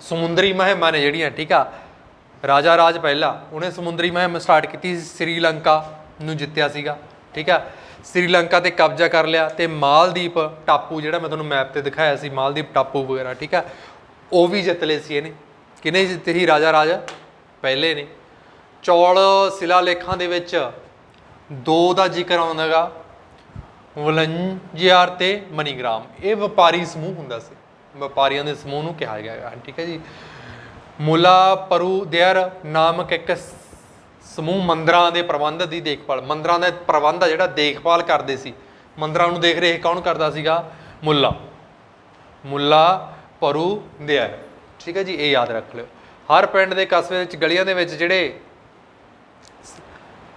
ਸਮੁੰਦਰੀ ਮਹਿਮਾਂ ਨੇ ਜਿਹੜੀਆਂ ਠੀਕ ਆ? ਰਾਜਾ ਰਾਜ ਪਹਿਲਾ। ਉਹਨੇ ਸਮੁੰਦਰੀ ਮਹਿਮ ਸਟਾਰਟ ਕੀਤੀ ਸੀ, ਸ੍ਰੀਲੰਕਾ ਨੂੰ ਜਿੱਤਿਆ ਸੀਗਾ। ਠੀਕ ਆ? ਸ੍ਰੀਲੰਕਾ ਤੇ ਕਬਜ਼ਾ ਕਰ ਲਿਆ ਤੇ ਮਾਲਦੀਪ ਟਾਪੂ ਜਿਹੜਾ ਮੈਂ ਤੁਹਾਨੂੰ ਮੈਪ ਤੇ ਦਿਖਾਇਆ ਸੀ ਮਾਲਦੀਪ ਟਾਪੂ ਵਗੈਰਾ ਠੀਕ ਆ? ਉਹ ਵੀ ਜਿੱਤ ਲਏ ਸੀ ਇਹਨੇ। ਕਿਨੇ ਜਿੱਤੇ ਸੀ? ਰਾਜਾ ਰਾਜਾ ਪਹਿਲੇ ਨੇ। ਚੌਲ ਸ਼ਿਲਾ ਲੇਖਾਂ ਦੇ ਵਿੱਚ ਦੋ ਦਾ ਜ਼ਿਕਰ ਆਉਂਦਾ ਆਉਂਦਾਗਾ, ਵਲੰਜੀਆਰ ਤੇ ਮਨੀਗ੍ਰਾਮ। ਇਹ ਵਪਾਰੀ ਸਮੂਹ ਹੁੰਦਾ ਸੀ। ਵਪਾਰੀਆਂ ਦੇ ਸਮੂਹ ਨੂੰ ਕਿਹਾ ਗਿਆ ਹੈ ਠੀਕ ਹੈ ਜੀ। ਮੁਲਾ ਪਰੂ ਦੇਰ ਨਾਮਕ ਇੱਕ ਸਮੂਹ ਮੰਦਰਾਂ ਦੇ ਪ੍ਰਬੰਧ ਦੀ ਦੇਖਭਾਲ, ਮੰਦਰਾਂ ਦਾ ਪ੍ਰਬੰਧ ਆ ਜਿਹੜਾ ਦੇਖਭਾਲ ਕਰਦੇ ਸੀ। ਮੰਦਰਾਂ ਨੂੰ ਦੇਖ ਰੇਖ ਕੌਣ ਕਰਦਾ ਸੀਗਾ? ਮੁੱਲਾ। ਮੁੱਲਾ ਪਰੂ ਦੇਰ ਠੀਕ ਹੈ ਜੀ, ਇਹ ਯਾਦ ਰੱਖ ਲਿਓ। ਹਰ ਪਿੰਡ ਦੇ ਕਸਬੇ ਵਿੱਚ, ਗਲੀਆਂ ਦੇ ਵਿੱਚ ਜਿਹੜੇ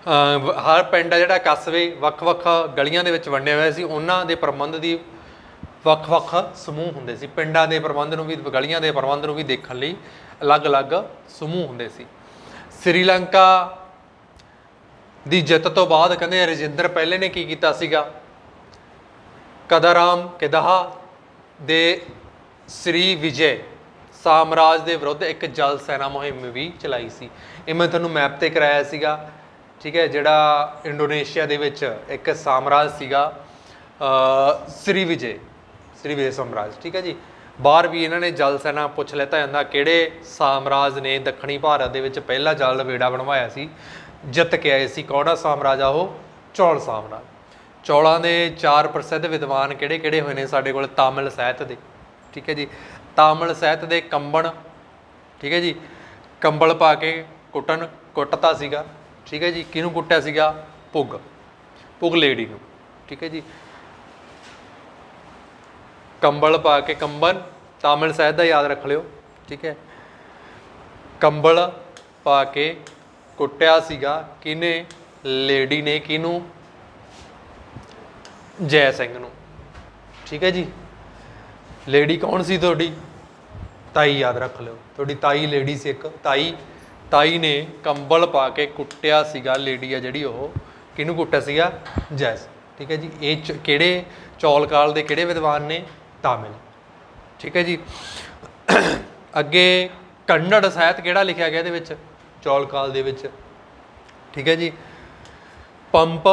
ਹਰ ਪਿੰਡ ਆ ਜਿਹੜਾ ਕਸਬੇ ਵੱਖ-ਵੱਖ ਗਲੀਆਂ ਦੇ ਵਿੱਚ ਵੰਡਿਆ ਹੋਇਆ ਸੀ, ਉਹਨਾਂ ਦੇ ਪ੍ਰਬੰਧ ਦੀ ਵੱਖ-ਵੱਖ ਸਮੂਹ ਹੁੰਦੇ ਸੀ। ਪਿੰਡਾਂ ਦੇ ਪ੍ਰਬੰਧ ਨੂੰ ਵੀ, ਗਲੀਆਂ ਦੇ ਪ੍ਰਬੰਧ ਨੂੰ ਵੀ ਦੇਖਣ ਲਈ ਅਲੱਗ-ਅਲੱਗ ਸਮੂਹ ਹੁੰਦੇ ਸੀ। ਸ੍ਰੀਲੰਕਾ ਦੀ ਜਿੱਤ ਤੋਂ ਬਾਅਦ ਕਹਿੰਦੇ ਰਜਿੰਦਰ ਪਹਿਲੇ ਨੇ ਕੀ ਕੀਤਾ ਸੀਗਾ? ਕਦਾਰਾਮ ਕਿਦਾਹਾ ਦੇ ਸ੍ਰੀ ਵਿਜੇ ਸਾਮਰਾਜ ਦੇ ਵਿਰੁੱਧ ਇੱਕ ਜਲ ਸੈਨਾ ਮੁਹਿੰਮ ਵੀ ਚਲਾਈ ਸੀ। ਇਹ ਮੈਂ ਤੁਹਾਨੂੰ ਮੈਪ ਤੇ ਕਰਾਇਆ ਸੀਗਾ। ਠੀਕ ਹੈ, ਜਿਹੜਾ ਇੰਡੋਨੇਸ਼ੀਆ ਦੇ ਵਿੱਚ ਇੱਕ ਸਾਮਰਾਜ ਸੀਗਾ ਸ੍ਰੀ ਵਿਜੇ ਸ੍ਰੀ ਵਿਜੇ ਸਾਮਰਾਜ, ਠੀਕ ਹੈ ਜੀ। ਬਾਹਰ ਵੀ ਇਹਨਾਂ ਨੇ ਜਲ ਸੈਨਾ ਪੁੱਛ ਲੈਤਾ ਜਾਂਦਾ ਕਿਹੜੇ ਸਾਮਰਾਜ ਨੇ ਦੱਖਣੀ ਭਾਰਤ ਦੇ ਵਿੱਚ ਪਹਿਲਾ ਜਲ ਵੇੜਾ ਬਣਵਾਇਆ ਸੀ, ਜਿੱਤ ਕੇ ਆਏ ਸੀ। ਕੌੜਾ ਸਾਮਰਾਜ ਆ ਉਹ? ਚੌਲ ਸਾਮਰਾਜ। ਚੌਲਾਂ ਦੇ ਚਾਰ ਪ੍ਰਸਿੱਧ ਵਿਦਵਾਨ ਕਿਹੜੇ-ਕਿਹੜੇ ਹੋਏ ਨੇ ਸਾਡੇ ਕੋਲ? ਤਾਮਿਲ ਸਾਹਿਤ ਦੇ, ਠੀਕ ਹੈ ਜੀ। ਤਾਮਿਲ ਸਾਹਿਤ ਦੇ ਕੰਬਣ, ਠੀਕ ਹੈ ਜੀ। ਕੰਬਲ ਪਾ ਕੇ ਕੁੱਟਣ, ਕੁੱਟਤਾ ਸੀਗਾ। ਠੀਕ ਹੈ ਜੀ, ਕਿਹਨੂੰ ਕੁੱਟਿਆ ਸੀਗਾ? ਪੁੱਗ। ਪੁੱਗ ਲੇਡੀ ਨੂੰ। ਠੀਕ ਹੈ ਜੀ। ਕੰਬਲ ਪਾ ਕੇ ਕੰਬਨ, ਤਾਮਿਲ ਸਾਹਿਤ ਦਾ ਯਾਦ ਰੱਖ ਲਿਓ। ਠੀਕ ਹੈ। ਕੰਬਲ ਪਾ ਕੇ ਕੁੱਟਿਆ ਸੀਗਾ। ਕਿਨੇ ਲੇਡੀ ਨੇ ਕਿਹਨੂੰ? ਜੈ ਸਿੰਘ ਨੂੰ। ਠੀਕ ਹੈ ਜੀ। ਲੇਡੀ ਕੌਣ ਸੀ ਤੁਹਾਡੀ? ਤਾਈ ਯਾਦ ਰੱਖ ਲਿਓ। ਤੁਹਾਡੀ ਤਾਈ ਲੇਡੀ ਸੀ ਇੱਕ। ਤਾਈ ਤਾਈ ਨੇ ਕੰਬਲ ਪਾ ਕੇ ਕੁੱਟਿਆ ਸੀਗਾ ਲੇਡੀ ਆ ਜਿਹੜੀ ਉਹ। ਕਿਹਨੂੰ ਕੁੱਟਿਆ ਸੀਗਾ? ਜੈਸ। ਠੀਕ ਹੈ ਜੀ। ਇਹ ਚ- ਕਿਹੜੇ ਚੌਲ ਕਾਲ ਦੇ ਕਿਹੜੇ ਵਿਦਵਾਨ ਨੇ? ਤਾਮਿਲ। ਠੀਕ ਹੈ ਜੀ। ਅੱਗੇ ਕੰਨੜ ਸਾਹਿਤ ਕਿਹੜਾ ਲਿਖਿਆ ਗਿਆ ਇਹਦੇ ਵਿੱਚ? ਚੌਲ ਕਾਲ ਦੇ ਵਿੱਚ। ਠੀਕ ਹੈ ਜੀ। ਪੰਪ,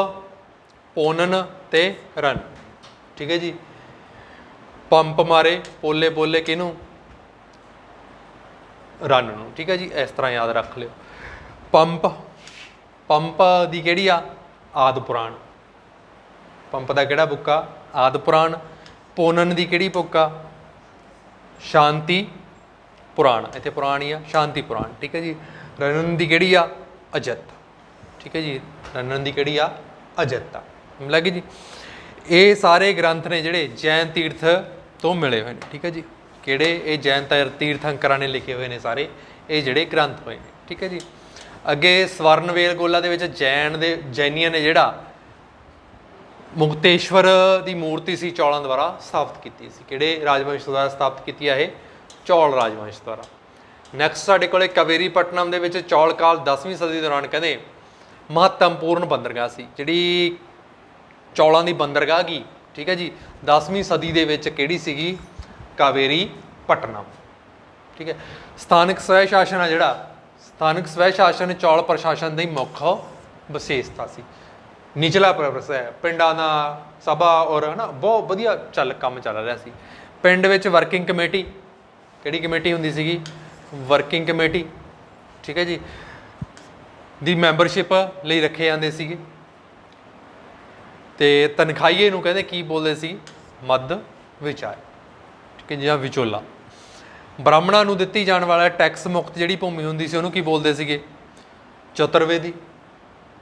ਪੋਨਨ ਤੇ ਰਨ। ਠੀਕ ਹੈ ਜੀ। ਪੰਪ ਮਾਰੇ ਪੋਲੇ ਪੋਲੇ ਕਿਹਨੂੰ? ਰਨ ਨੂੰ, ਠੀਕ ਹੈ ਜੀ? ਇਸ ਤਰ੍ਹਾਂ ਯਾਦ ਰੱਖ ਲਿਓ। ਪੰਪ ਪੰਪ ਦੀ ਕਿਹੜੀ ਆ? ਆਦ ਪੁਰਾਣ। ਪੰਪ ਦਾ ਕਿਹੜਾ ਬੁੱਕ ਆ? ਆਦ ਪੁਰਾਣ। ਪੋਨਨ ਦੀ ਕਿਹੜੀ ਬੁੱਕ ਆ? ਸ਼ਾਂਤੀ ਪੁਰਾਣ। ਇੱਥੇ ਪੁਰਾਣੀ ਆ, ਸ਼ਾਂਤੀ ਪੁਰਾਣ, ਠੀਕ ਹੈ ਜੀ? ਰਣਨ ਦੀ ਕਿਹੜੀ ਆ? ਅਜਤ। ਠੀਕ ਹੈ ਜੀ? ਰਣਨ ਦੀ ਕਿਹੜੀ ਆ? ਅਜਤ ਆ। ਲੱਗੀ ਜੀ? ਇਹ ਸਾਰੇ ਗ੍ਰੰਥ ਨੇ ਜਿਹੜੇ ਜੈਨ ਤੀਰਥ ਤੋਂ ਮਿਲੇ ਹੋਏ ਨੇ, ਠੀਕ ਹੈ ਜੀ? ਕਿਹੜੇ ਇਹ ਜੈਨ ਤੀਰ- ਤੀਰਥੰਕਰਾਂ ਨੇ ਲਿਖੇ ਹੋਏ ਨੇ ਸਾਰੇ? ਇਹ ਜਿਹੜੇ ਗ੍ਰੰਥ ਹੋਏ ਨੇ, ਠੀਕ ਹੈ ਜੀ? ਅੱਗੇ ਸਵਰਨਵੇਲ ਗੋਲਾ ਦੇ ਵਿੱਚ ਜੈਨ ਦੇ ਜੈਨੀਆਂ ਨੇ ਜਿਹੜਾ ਮੁਕਤੇਸ਼ਵਰ ਦੀ ਮੂਰਤੀ ਸੀ ਚੌਲਾਂ ਦੁਆਰਾ ਸਥਾਪਿਤ ਕੀਤੀ ਸੀ। ਕਿਹੜੇ ਰਾਜਵੰਸ਼ ਦੁਆਰਾ ਸਥਾਪਿਤ ਕੀਤੀ ਹੈ ਇਹ? ਚੌਲ ਰਾਜਵੰਸ਼ ਦੁਆਰਾ। ਨੈਕਸਟ ਸਾਡੇ ਕੋਲੇ ਕਵੇਰੀ ਪਟਨਮ ਦੇ ਵਿੱਚ ਚੌਲ ਕਾਲ 10ਵੀਂ ਸਦੀ ਦੌਰਾਨ ਕਹਿੰਦੇ ਮਹੱਤਵਪੂਰਨ ਬੰਦਰਗਾਹ ਸੀ, ਜਿਹੜੀ ਚੌਲਾਂ ਦੀ ਬੰਦਰਗਾਹ ਗਈ, ਠੀਕ ਹੈ ਜੀ? 10ਵੀਂ ਸਦੀ ਦੇ ਵਿੱਚ ਕਿਹੜੀ ਸੀਗੀ? ਕਾਵੇਰੀ ਪਟਨਮ ਠੀਕ ਹੈ? ਸਥਾਨਕ ਸਵੈ ਸ਼ਾਸਨ ਆ ਜਿਹੜਾ, ਸਥਾਨਕ ਸਵੈ ਸ਼ਾਸਨ, ਚੌਲ ਪ੍ਰਸ਼ਾਸਨ ਦੀ ਮੁੱਖ ਵਿਸ਼ੇਸ਼ਤਾ ਸੀ। ਨਿਚਲਾ ਪ੍ਰਵਰਸ ਹੈ ਪਿੰਡਾਂ ਦਾ ਸਭਾ ਔਰ ਹਨਾ, ਬਹੁਤ ਵਧੀਆ ਚੱਲ ਕੰਮ ਚੱਲ ਰਿਹਾ ਸੀ। ਪਿੰਡ ਵਿੱਚ ਵਰਕਿੰਗ ਕਮੇਟੀ ਕਿਹੜੀ ਕਮੇਟੀ ਹੁੰਦੀ ਸੀਗੀ? ਵਰਕਿੰਗ ਕਮੇਟੀ ਠੀਕ ਹੈ ਜੀ? ਦੀ ਮੈਂਬਰਸ਼ਿਪ ਲਈ ਰੱਖੇ ਜਾਂਦੇ ਸੀਗੇ। ਤੇ ਤਨਖਾਹੀਏ ਨੂੰ ਕਹਿੰਦੇ ਕੀ ਬੋਲਦੇ ਸੀ? ਮੱਧ ਵਿਚਾਰ। ਠੀਕ ਹੈ ਵਿਚੋਲਾ। ਬ੍ਰਾਹਮਣਾਂ ਨੂੰ ਦਿੱਤੀ ਜਾਣ ਵਾਲਾ ਟੈਕਸ ਮੁਕਤ ਜਿਹੜੀ ਭੂਮੀ ਹੁੰਦੀ ਸੀ, ਉਹਨੂੰ ਕੀ ਬੋਲਦੇ ਸੀਗੇ? ਚਤੁਰਵੇਦੀ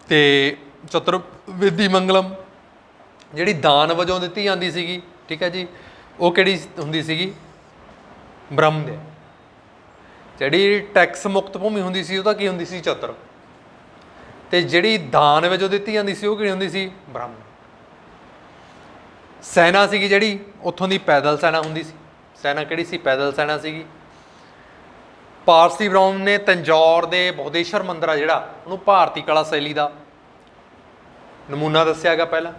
ਤੇ ਚਤੁਰਵੇਦੀ ਮੰਗਲਮ। ਜਿਹੜੀ ਦਾਨ ਵਜੋਂ ਦਿੱਤੀ ਜਾਂਦੀ ਸੀਗੀ, ਠੀਕ ਹੈ ਜੀ, ਉਹ ਕਿਹੜੀ ਹੁੰਦੀ ਸੀਗੀ? ਬ੍ਰਹਮ ਦੇ। ਜਿਹੜੀ ਟੈਕਸ ਮੁਕਤ ਭੂਮੀ ਹੁੰਦੀ ਸੀ, ਉਹ ਤਾਂ ਕੀ ਹੁੰਦੀ ਸੀ? ਚਤੁਰ। ਤੇ ਜਿਹੜੀ ਦਾਨ ਵਜੋਂ ਦਿੱਤੀ ਜਾਂਦੀ ਸੀ, ਉਹ ਕਿਹੜੀ ਹੁੰਦੀ ਸੀ? ਬ੍ਰਹਮ। ਸੈਨਾ ਸੀਗੀ ਜਿਹੜੀ, ਉੱਥੋਂ ਦੀ ਪੈਦਲ ਸੈਨਾ ਹੁੰਦੀ ਸੀ। ਸੈਨਾ ਕਿਹੜੀ ਸੀ? ਪੈਦਲ ਸੈਨਾ ਸੀਗੀ। ਪਾਰਸੀ ਬ੍ਰਾਹਮਣ ਨੇ ਤੰਜੌਰ ਦੇ ਬੋਧੇਸ਼ਵਰ ਮੰਦਿਰ ਆ ਜਿਹੜਾ, ਉਹਨੂੰ ਭਾਰਤੀ ਕਲਾ ਸ਼ੈਲੀ ਦਾ ਨਮੂਨਾ ਦੱਸਿਆ ਗਿਆ ਪਹਿਲਾਂ।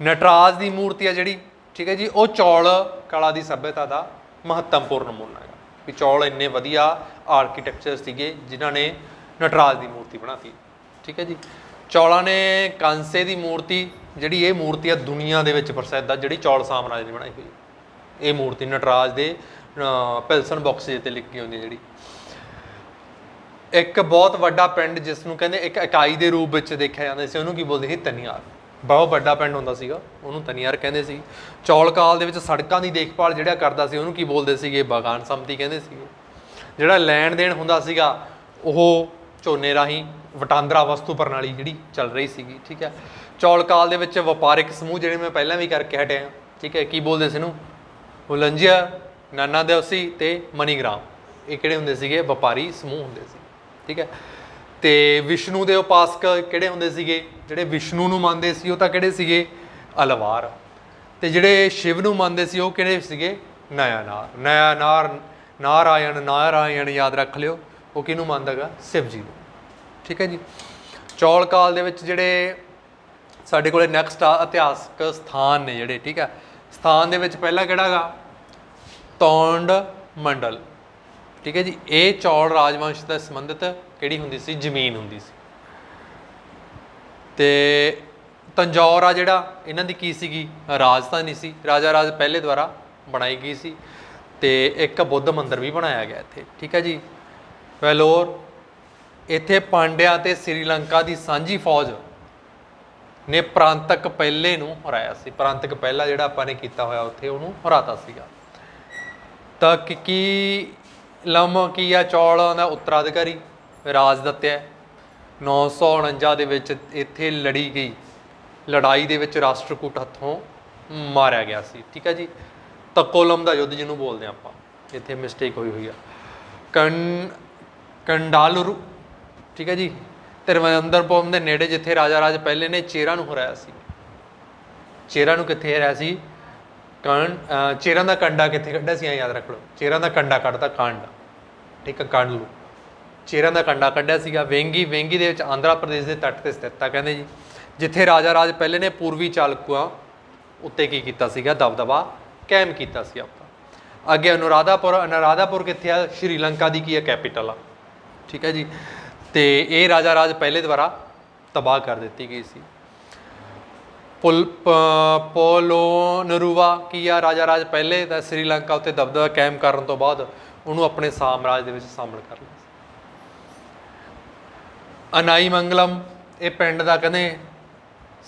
ਨਟਰਾਜ ਦੀ ਮੂਰਤੀ ਆ ਜਿਹੜੀ, ਠੀਕ ਹੈ ਜੀ, ਉਹ ਚੌਲ ਕਲਾ ਦੀ ਸਭਿਅਤਾ ਦਾ ਮਹੱਤਵਪੂਰਨ ਨਮੂਨਾ ਹੈ ਵੀ ਚੌਲ ਇੰਨੇ ਵਧੀਆ ਆਰਕੀਟੈਕਚਰ ਸੀਗੇ, ਜਿਨ੍ਹਾਂ ਨੇ ਨਟਰਾਜ ਦੀ ਮੂਰਤੀ ਬਣਾਤੀ। ਠੀਕ ਹੈ ਜੀ। ਚੌਲਾਂ ਨੇ ਕਾਂਸੇ ਦੀ ਮੂਰਤੀ, ਜਿਹੜੀ ਇਹ ਮੂਰਤੀ ਆ ਦੁਨੀਆ ਦੇ ਵਿੱਚ ਪ੍ਰਸਿੱਧ ਆ, ਜਿਹੜੀ ਚੌਲ ਸਾਮਰਾਜ ਨੇ ਬਣਾਈ ਹੋਈ ਇਹ ਮੂਰਤੀ ਨਟਰਾਜ ਦੇ ਪਿਲਸਨ ਬਾਕਸ ਤੇ ਲਿਖੀ ਹੁੰਦੀ ਹੈ ਜਿਹੜੀ। ਇੱਕ ਬਹੁਤ ਵੱਡਾ ਪਿੰਡ ਜਿਸ ਨੂੰ ਕਹਿੰਦੇ ਇੱਕ ਇਕਾਈ ਦੇ ਰੂਪ ਵਿੱਚ ਦੇਖਿਆ ਜਾਂਦਾ ਸੀ, ਉਹਨੂੰ ਕੀ ਬੋਲਦੇ ਸੀ? ਤਨੀਆਰ। ਬਹੁਤ ਵੱਡਾ ਪਿੰਡ ਹੁੰਦਾ ਸੀਗਾ, ਉਹਨੂੰ ਤਨੀਆਰ ਕਹਿੰਦੇ ਸੀ। ਚੌਲ ਕਾਲ ਦੇ ਵਿੱਚ ਸੜਕਾਂ ਦੀ ਦੇਖਭਾਲ ਜਿਹੜਾ ਕਰਦਾ ਸੀ, ਉਹਨੂੰ ਕੀ ਬੋਲਦੇ ਸੀਗੇ? ਬਾਗਾਨ ਸੰਮਤੀ ਕਹਿੰਦੇ ਸੀਗੇ। ਜਿਹੜਾ ਲੈਣ ਦੇਣ ਹੁੰਦਾ ਸੀਗਾ, ਉਹ ਝੋਨੇ ਰਾਹੀਂ ਵਟਾਂਦਰਾ ਵਸਤੂ ਪ੍ਰਣਾਲੀ ਜਿਹੜੀ ਚੱਲ ਰਹੀ ਸੀਗੀ, ਠੀਕ ਹੈ। ਚੌਲ ਕਾਲ ਦੇ ਵਿੱਚ ਵਪਾਰਿਕ ਸਮੂਹ, ਜਿਹੜੇ ਮੈਂ ਪਹਿਲਾਂ ਵੀ ਕਰਕੇ ਹਟਿਆ, ਠੀਕ ਹੈ, ਕੀ ਬੋਲਦੇ ਸੀ ਇਹਨੂੰ? ਉਲੰਝਿਆ ਨਾਨਾ ਦੇਵਸੀ ਤੇ ਮਨੀਗ੍ਰਾਮ। ਇਹ ਕਿਹੜੇ ਹੁੰਦੇ ਸੀਗੇ? ਵਪਾਰੀ ਸਮੂਹ ਹੁੰਦੇ ਸੀ। ਠੀਕ ਹੈ? ਤੇ ਵਿਸ਼ਨੂੰ ਦੇ ਉਪਾਸਕ ਕਿਹੜੇ ਹੁੰਦੇ ਸੀਗੇ? ਜਿਹੜੇ ਵਿਸ਼ਨੂੰ ਨੂੰ ਮੰਨਦੇ ਸੀ, ਉਹ ਤਾਂ ਕਿਹੜੇ ਸੀਗੇ? ਅਲਵਾਰ। ਤੇ ਜਿਹੜੇ ਸ਼ਿਵ ਨੂੰ ਮੰਨਦੇ ਸੀ, ਉਹ ਕਿਹੜੇ ਸੀਗੇ? ਨਯਾਨਾਰ। ਨਯਾਨਾਰ, ਨਾਰਾਇਣ ਨਾਰਾਇਣ ਯਾਦ ਰੱਖ ਲਿਓ। ਉਹ ਕਿਹਨੂੰ ਮੰਨਦਾਗਾ? ਸ਼ਿਵ ਜੀ ਨੂੰ। ਠੀਕ ਹੈ ਜੀ? ਚੌਲ ਕਾਲ ਦੇ ਵਿੱਚ ਜਿਹੜੇ ਸਾਡੇ ਕੋਲੇ ਨੈਕਸਟ ਆ, ਇਤਿਹਾਸਕ ਸਥਾਨ ਨੇ ਜਿਹੜੇ। ਠੀਕ ਹੈ? ਸਥਾਨ ਦੇ ਵਿੱਚ ਪਹਿਲਾ ਕਿਹੜਾਗਾ? ਤੌਂਡ ਮੰਡਲ। ਠੀਕ ਹੈ ਜੀ, ਇਹ ਚੌਲ ਰਾਜਵੰਸ਼ ਦਾ ਸੰਬੰਧਿਤ ਕਿਹੜੀ ਹੁੰਦੀ ਸੀ? ਜ਼ਮੀਨ ਹੁੰਦੀ ਸੀ। ਤੇ ਤੰਜੌਰ ਆ ਜਿਹੜਾ, ਇਹਨਾਂ ਦੀ ਕੀ ਸੀਗੀ? ਰਾਜਧਾਨੀ ਸੀ। ਰਾਜਾ ਰਾਜ ਪਹਿਲੇ ਦੁਆਰਾ ਬਣਾਈ ਗਈ ਸੀ ਤੇ ਇੱਕ ਬੁੱਧ ਮੰਦਿਰ ਵੀ ਬਣਾਇਆ ਗਿਆ ਇੱਥੇ। ਠੀਕ ਹੈ ਜੀ, ਵੈਲੋਰ, ਇੱਥੇ ਪਾਂਡਿਆਂ ਤੇ ਸ੍ਰੀਲੰਕਾ ਦੀ ਸਾਂਝੀ ਫੌਜ ਨੇ ਪ੍ਰਾਂਤਕ ਪਹਿਲੇ ਨੂੰ ਹਰਾਇਆ ਸੀ। ਪ੍ਰਾਂਤਕ ਪਹਿਲਾ ਜਿਹੜਾ ਆਪਾਂ ਨੇ ਕੀਤਾ ਹੋਇਆ ਉੱਥੇ ਉਹਨੂੰ ਹਰਾਤਾ ਸੀਗਾ। ਤਾਂ ਕੀ ਲਮ ਕੀ ਆ, ਚੌਲਾਂ ਦਾ ਉੱਤਰਾਧਿਕਾਰੀ ਰਾਜ ਦੱਤਿਆ 949 ਦੇ ਵਿੱਚ ਇੱਥੇ ਲੜੀ ਗਈ। ਲੜਾਈ ਦੇ ਵਿੱਚ ਰਾਸ਼ਟਰਕੂਟ ਹੱਥੋਂ ਮਾਰਿਆ ਗਿਆ ਸੀ। ਠੀਕ ਹੈ ਜੀ? ਤਕੋਲਮ ਦਾ ਯੁੱਧ ਜਿਹਨੂੰ ਬੋਲਦੇ ਆਪਾਂ। ਇੱਥੇ ਮਿਸਟੇਕ ਹੋਈ ਹੋਈ ਆ। ਕੰ, ਕੰਡਾਲੁਰੂ। ਠੀਕ ਹੈ ਜੀ? ਤਿਰਵੰਦਰਪੁਰਮ ਦੇ ਨੇੜੇ ਜਿੱਥੇ ਰਾਜਾ ਰਾਜ ਪਹਿਲੇ ਨੇ ਚੇਰਾ ਨੂੰ ਹਰਾਇਆ ਸੀ। ਚੇਰਾ ਨੂੰ ਕਿੱਥੇ ਹਰਾਇਆ ਸੀ? ਕਣ ਅਹ, ਚੇਰਾਂ ਦਾ ਕੰਡਾ ਕਿੱਥੇ ਕੱਢਿਆ ਸੀ? ਐਂ ਯਾਦ ਰੱਖ ਲਓ। ਚੇਰਾਂ ਦਾ ਕੰਡਾ ਕੱਢਤਾ ਕਾਂਡ। ਠੀਕ ਹੈ ਕੰਡ ਲੂ। ਚੇਰਾਂ ਦਾ ਕੰਡਾ ਕੱਢਿਆ ਸੀਗਾ। ਵੇਂਗੀ ਵੇਂਗੀ ਦੇ ਵਿੱਚ ਆਂਧਰਾ ਪ੍ਰਦੇਸ਼ ਦੇ ਤੱਟ ਤੇ ਸਥਿਤ ਆ, ਕਹਿੰਦੇ ਜੀ। ਜਿੱਥੇ ਰਾਜਾ ਰਾਜ ਪਹਿਲੇ ਨੇ ਪੂਰਬੀ ਚਾਲੂਕੂਆਂ ਉੱਤੇ ਕੀ ਕੀਤਾ ਸੀਗਾ? ਦਬਦਬਾ ਕਾਇਮ ਕੀਤਾ ਸੀ ਆਪਾਂ ਅੱਗੇ ਅਨੁਰਾਧਾਪੁਰ ਅਨੁਰਾਧਾਪੁਰ ਕਿੱਥੇ ਆ? ਸ਼੍ਰੀਲੰਕਾ ਦੀ ਕੀ ਹੈ ਕੈਪੀਟਲ ਆ। ਠੀਕ ਹੈ ਜੀ। ਤੇ ਇਹ ਰਾਜਾ ਰਾਜ ਪਹਿਲੇ ਦੁਆਰਾ ਤਬਾਹ ਕਰ ਦਿੱਤੀ ਗਈ ਸੀ। ਪੁਲ, ਪ- ਪੋਲੋ ਨਰੂਵਾ ਕੀ ਆ? ਰਾਜਾ ਰਾਜ ਪਹਿਲੇ ਦਾ ਸ੍ਰੀਲੰਕਾ ਉੱਤੇ ਦਬਦਬਾ ਕਾਇਮ ਕਰਨ ਤੋਂ ਬਾਅਦ ਉਹਨੂੰ ਆਪਣੇ ਸਾਮਰਾਜ ਦੇ ਵਿੱਚ ਸ਼ਾਮਲ ਕਰ ਲਿਆ ਅਨਾਈ ਮੰਗਲਮ ਇਹ ਪਿੰਡ ਦਾ ਕਹਿੰਦੇ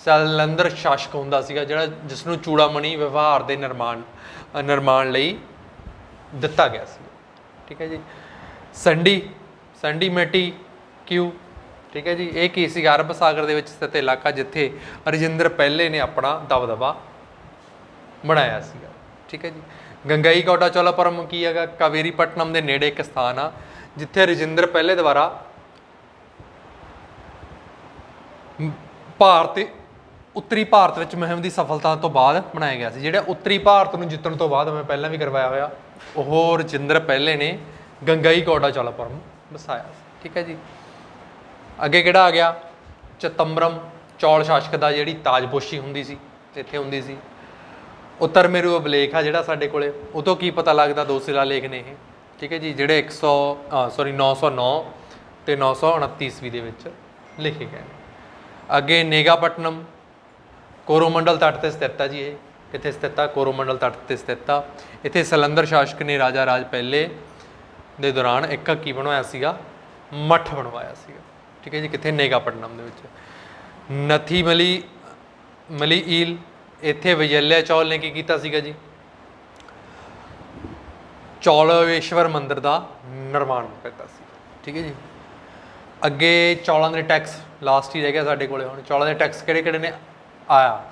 ਸੈਲੰਦਰ ਸ਼ਾਸਕ ਹੁੰਦਾ ਸੀਗਾ, ਜਿਹੜਾ ਜਿਸ ਨੂੰ ਚੂੜਾਮਣੀ ਵਿਵਹਾਰ ਦੇ ਨਿਰਮਾਣ ਨਿਰਮਾਣ ਲਈ ਦਿੱਤਾ ਗਿਆ ਸੀ। ਠੀਕ ਹੈ ਜੀ। ਸੰਡੀ ਸੰਡੀ ਮੈਟੀ ਕਿਊ? ਠੀਕ ਹੈ ਜੀ, ਇਹ ਕੀ ਸੀ? ਅਰਬ ਸਾਗਰ ਦੇ ਵਿੱਚ ਸਥਿਤ ਇਲਾਕਾ ਜਿੱਥੇ ਰਜਿੰਦਰ ਪਹਿਲੇ ਨੇ ਆਪਣਾ ਦਬਦਬਾ ਬਣਾਇਆ ਸੀਗਾ। ਠੀਕ ਹੈ ਜੀ। ਗੰਗਾਈ ਕੋਟਾ ਚੋਲਾਪੁਰਮ ਕੀ ਹੈਗਾ? ਕਾਵੇਰੀ ਪਟਨਮ ਦੇ ਨੇੜੇ ਇੱਕ ਸਥਾਨ ਆ, ਜਿੱਥੇ ਰਜਿੰਦਰ ਪਹਿਲੇ ਦੁਆਰਾ ਭਾਰਤ, ਉੱਤਰੀ ਭਾਰਤ ਵਿੱਚ ਮੁਹਿੰਮ ਦੀ ਸਫਲਤਾ ਤੋਂ ਬਾਅਦ ਬਣਾਇਆ ਗਿਆ ਸੀ। ਜਿਹੜਾ ਉੱਤਰੀ ਭਾਰਤ ਨੂੰ ਜਿੱਤਣ ਤੋਂ ਬਾਅਦ ਮੈਂ ਪਹਿਲਾਂ ਵੀ ਕਰਵਾਇਆ ਹੋਇਆ, ਉਹ ਰਜਿੰਦਰ ਪਹਿਲੇ ਨੇ ਗੰਗਾਈ ਕੋਟਾ ਚੌਲਾਪੁਰਮ ਵਸਾਇਆ ਠੀਕ ਹੈ ਜੀ। ਅੱਗੇ ਕਿਹੜਾ ਆ ਗਿਆ? ਚਤੰਬਰਮ, ਚੌਲ ਸ਼ਾਸਕ ਦਾ ਜਿਹੜੀ ਤਾਜਪੋਸ਼ੀ ਹੁੰਦੀ ਸੀ, ਇੱਥੇ ਹੁੰਦੀ ਸੀ। ਉੱਤਰ ਮੇਰੂ ਅਭਿਲੇਖ ਆ ਜਿਹੜਾ ਸਾਡੇ ਕੋਲੇ। ਉਹ ਤੋਂ ਕੀ ਪਤਾ ਲੱਗਦਾ ਦੋ ਸਿਲਾ ਲੇਖ ਨੇ ਇਹ? ਠੀਕ ਹੈ ਜੀ, ਜਿਹੜੇ 100 ਸੌਰੀ 909 ਤੇ 929 ਈਸਵੀ ਦੇ ਵਿੱਚ ਲਿਖੇ ਗਏ ਨੇ। ਅੱਗੇ ਨੇਗਾਪਟਨਮ, ਕੋਰੋਮੰਡਲ ਤੱਟ ਤੇ ਸਥਿਤ ਆ ਜੀ ਇਹ। ਕਿੱਥੇ ਸਥਿਤ ਆ? ਕੋਰੋਮੰਡਲ ਤੱਟ ਤੇ ਸਥਿਤ ਆ। ਇੱਥੇ ਸਲੰਦਰ ਸ਼ਾਸਕ ਨੇ ਰਾਜਾ ਰਾਜ ਪਹਿਲੇ ਦੇ ਦੌਰਾਨ ਇੱਕ ਕੀ ਬਣਵਾਇਆ ਸੀਗਾ? ਮੱਠ ਬਣਵਾਇਆ ਸੀਗਾ। ਠੀਕ ਹੈ ਜੀ, ਕਿੱਥੇ ਨੇਗਾਪਟਨਮ ਦੇ ਵਿੱਚ। ਨਥੀ ਮਲੀ ਮਲੀ ਈਲ, ਇੱਥੇ ਵਿਜੈਲਿਆ ਚੌਲ ਨੇ ਕੀ ਕੀਤਾ ਸੀਗਾ ਜੀ? ਚੌਲਵੇਸ਼ਵਰ ਮੰਦਿਰ ਦਾ ਨਿਰਮਾਣ ਕੀਤਾ ਸੀ। ਠੀਕ ਹੈ ਜੀ। ਅੱਗੇ ਚੌਲਾਂ ਦੇ ਟੈਕਸ ਲਾਸਟ ਹੀ ਰਹਿ ਗਿਆ ਸਾਡੇ ਕੋਲੇ ਹੁਣ। ਚੌਲਾਂ ਦੇ ਟੈਕਸ ਕਿਹੜੇ ਕਿਹੜੇ ਨੇ? ਆਇਆ।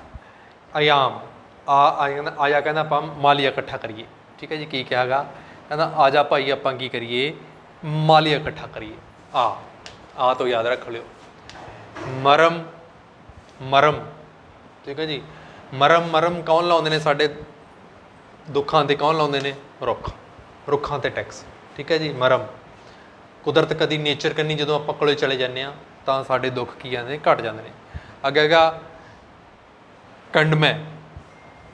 ਆਯਾਮ। ਆ ਆਇਆ ਕਹਿੰਦਾ ਆਪਾਂ ਮਾਲੀਆ ਇਕੱਠਾ ਕਰੀਏ। ਠੀਕ ਹੈ ਜੀ, ਕੀ ਕਿਹਾਗਾ? ਕਹਿੰਦਾ, ਆ ਜਾ ਭਾਈ, ਆਪਾਂ ਕੀ ਕਰੀਏ? ਮਾਲੀਆ ਇਕੱਠਾ ਕਰੀਏ। ਆ। ਆ ਤੋਂ ਯਾਦ ਰੱਖ ਲਿਓ। ਮਰਮ ਮਰਮ ਠੀਕ ਹੈ ਜੀ? ਮਰਮ ਮਰਮ ਕੌਣ ਲਾਉਂਦੇ ਨੇ ਸਾਡੇ ਦੁੱਖਾਂ ਤੇ? ਕੌਣ ਲਾਉਂਦੇ ਨੇ? ਰੁੱਖ ਰੁੱਖਾਂ ਤੇ ਟੈਕਸ ਠੀਕ ਹੈ ਜੀ? ਮਰਮ। ਕੁਦਰਤ ਕਦੀ ਨੇਚਰ ਕੰਨੀ ਜਦੋਂ ਆਪਾਂ ਕੋਲੇ ਚਲੇ ਜਾਂਦੇ ਆ ਤਾਂ ਸਾਡੇ ਦੁੱਖ ਕੀ ਜਾਂਦੇ ਨੇ? ਘਟ ਜਾਂਦੇ ਨੇ। ਅੱਗੇ ਹੈਗਾ ਕੰਡਮੈ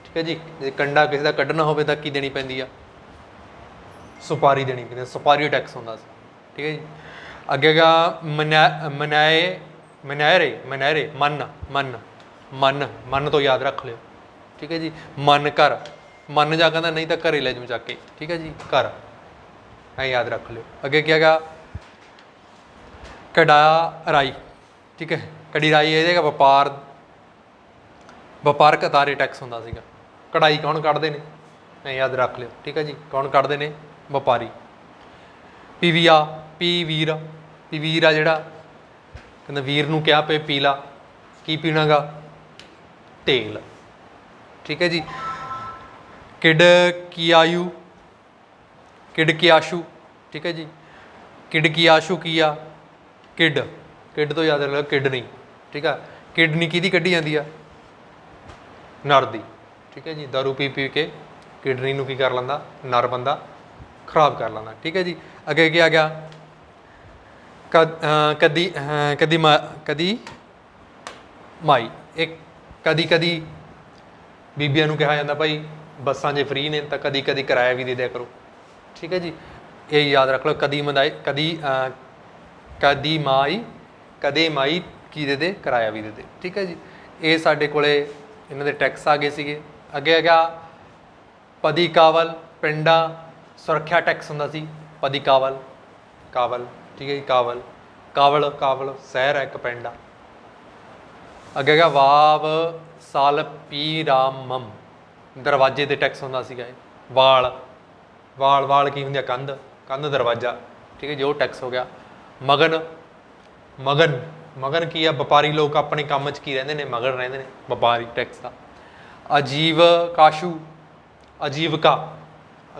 ਠੀਕ ਹੈ ਜੀ? ਜੇ ਕੰਡਾ ਕਿਸੇ ਦਾ ਕੱਢਣਾ ਹੋਵੇ ਤਾਂ ਕੀ ਦੇਣੀ ਪੈਂਦੀ ਆ? ਸੁਪਾਰੀ ਦੇਣੀ ਪੈਂਦੀ ਆ, ਸੁਪਾਰੀ ਟੈਕਸ ਹੁੰਦਾ ਸੀ ਠੀਕ ਹੈ ਜੀ? ਅੱਗੇ ਹੈਗਾ ਮਨਾ- ਮਨਾਏ ਮਨਾਇਰੇ ਮਨਾਇਰੇ ਮਨ ਮਨ ਮਨ ਮਨ ਤੋਂ ਯਾਦ ਰੱਖ ਲਿਓ ਠੀਕ ਹੈ ਜੀ ਮਨ ਕਰ ਮਨ ਜਾ ਕਹਿੰਦਾ ਨਹੀਂ ਤਾਂ ਘਰੇ ਲੈ ਜਾਉ ਚੱਕ ਕੇ ਠੀਕ ਹੈ ਜੀ ਘਰ ਐ ਯਾਦ ਰੱਖ ਲਿਓ ਅੱਗੇ ਕੀ ਹੈਗਾ ਕੜਾ ਰਾਈ ਠੀਕ ਹੈ ਕੜੀ ਰਾਈ ਇਹਦੇ ਦਾ ਵਪਾਰ ਵਪਾਰਕ ਅਦਾਰੇ ਟੈਕਸ ਹੁੰਦਾ ਸੀਗਾ ਕਢਾਈ ਕੌਣ ਕੱਢਦੇ ਨੇ ਐ ਯਾਦ ਰੱਖ ਲਿਓ ਠੀਕ ਹੈ ਜੀ ਕੌਣ ਕੱਢਦੇ ਨੇ ਵਪਾਰੀ ਪੀਵੀਆ ਪੀ ਵੀਰ ਪੀ ਵੀਰ ਆ ਜਿਹੜਾ। ਕਹਿੰਦਾ ਵੀਰ ਨੂੰ ਕਿਹਾ ਪਏ ਪੀ ਲਾ, ਕੀ ਪੀਣਾਗਾ? ਤੇਲ। ਠੀਕ ਹੈ ਜੀ। ਕਿਡ ਕੀ ਆਯੂ? ਕਿਡ ਕੀ ਆਸ਼ੂ? ਠੀਕ ਹੈ ਜੀ। ਕਿਡ ਕੀਆਸ਼ੂ ਕੀ ਆ? ਕਿਡ। ਕਿਡ ਤੋਂ ਯਾਦ ਰੱਖ ਕਿਡ ਨਹੀਂ। ਠੀਕ ਆ। ਕਿਡਨੀ ਕਿਹਦੀ ਕੱਢੀ ਜਾਂਦੀ ਆ? ਨਰ ਦੀ। ਠੀਕ ਹੈ ਜੀ। ਦਾਰੂ ਪੀ ਪੀ ਕੇ ਕਿਡਨੀ ਨੂੰ ਕੀ ਕਰ ਲੈਂਦਾ? ਨਰ ਬੰਦਾ ਖਰਾਬ ਕਰ ਲੈਂਦਾ। ਠੀਕ ਹੈ ਜੀ। ਅੱਗੇ ਕੀ ਆ ਗਿਆ? ਕਦ ਕਦੀ ਕਦੀ ਮਾ- ਕਦੀ? ਮਾਈ। ਇੱਕ ਕਦੀ ਕਦੀ ਬੀਬੀਆਂ ਨੂੰ ਕਿਹਾ ਜਾਂਦਾ, ਭਾਈ, ਬੱਸਾਂ ਜੇ ਫ੍ਰੀ ਨੇ, ਤਾਂ ਕਦੀ ਕਦੀ ਕਿਰਾਇਆ ਵੀ ਦੇ ਦਿਆ ਕਰੋ। ਠੀਕ ਹੈ ਜੀ? ਇਹ ਯਾਦ ਰੱਖ ਲਓ, ਕਦੀ ਮਦਾਈ, ਕਦੀ ਕਦੀ ਮਾਈ, ਕਦੇ ਮਾਈ ਕੀ ਦੇ ਦੇ, ਕਿਰਾਇਆ ਵੀ ਦੇ ਦੇ। ਠੀਕ ਹੈ ਜੀ? ਇਹ ਸਾਡੇ ਕੋਲੇ ਇਹਨਾਂ ਦੇ ਟੈਕਸ ਆ ਗਏ ਸੀਗੇ। ਅੱਗੇ ਆ ਗਿਆ ਪਦੀ ਕਾਵਲ ਪਿੰਡਾ, ਸੁਰੱਖਿਆ ਟੈਕਸ ਹੁੰਦਾ ਸੀ ਪਦੀ ਕਾਵਲ ਕਾਵਲ। ਠੀਕ ਹੈ ਜੀ ਕਾਵਲ ਕਾਵਲ ਕਾਵਲ ਸ਼ਹਿਰ ਹੈ ਇੱਕ ਪਿੰਡ ਆ। ਅੱਗੇ ਹੈਗਾ ਵਾਵ ਸਾਲ ਪੀ ਰਾਮਮ। ਦਰਵਾਜ਼ੇ ਤੇ ਟੈਕਸ ਹੁੰਦਾ ਸੀਗਾ ਇਹ। ਵਾਲ ਵਾਲ ਵਾਲ ਕੀ ਹੁੰਦੀ ਆ? ਕੰਧ ਕੰਧ ਦਰਵਾਜ਼ਾ। ਠੀਕ ਹੈ ਜੋ ਟੈਕਸ ਹੋ ਗਿਆ। ਮਗਨ ਮਗਨ ਮਗਨ ਕੀ ਆ? ਵਪਾਰੀ ਲੋਕ ਆਪਣੇ ਕੰਮ 'ਚ ਕੀ ਰਹਿੰਦੇ ਨੇ? ਮਗਨ ਰਹਿੰਦੇ ਨੇ, ਵਪਾਰੀ, ਟੈਕਸ ਦਾ। ਅਜੀਵ ਕਾਸ਼ੂ, ਅਜੀਵਕਾ।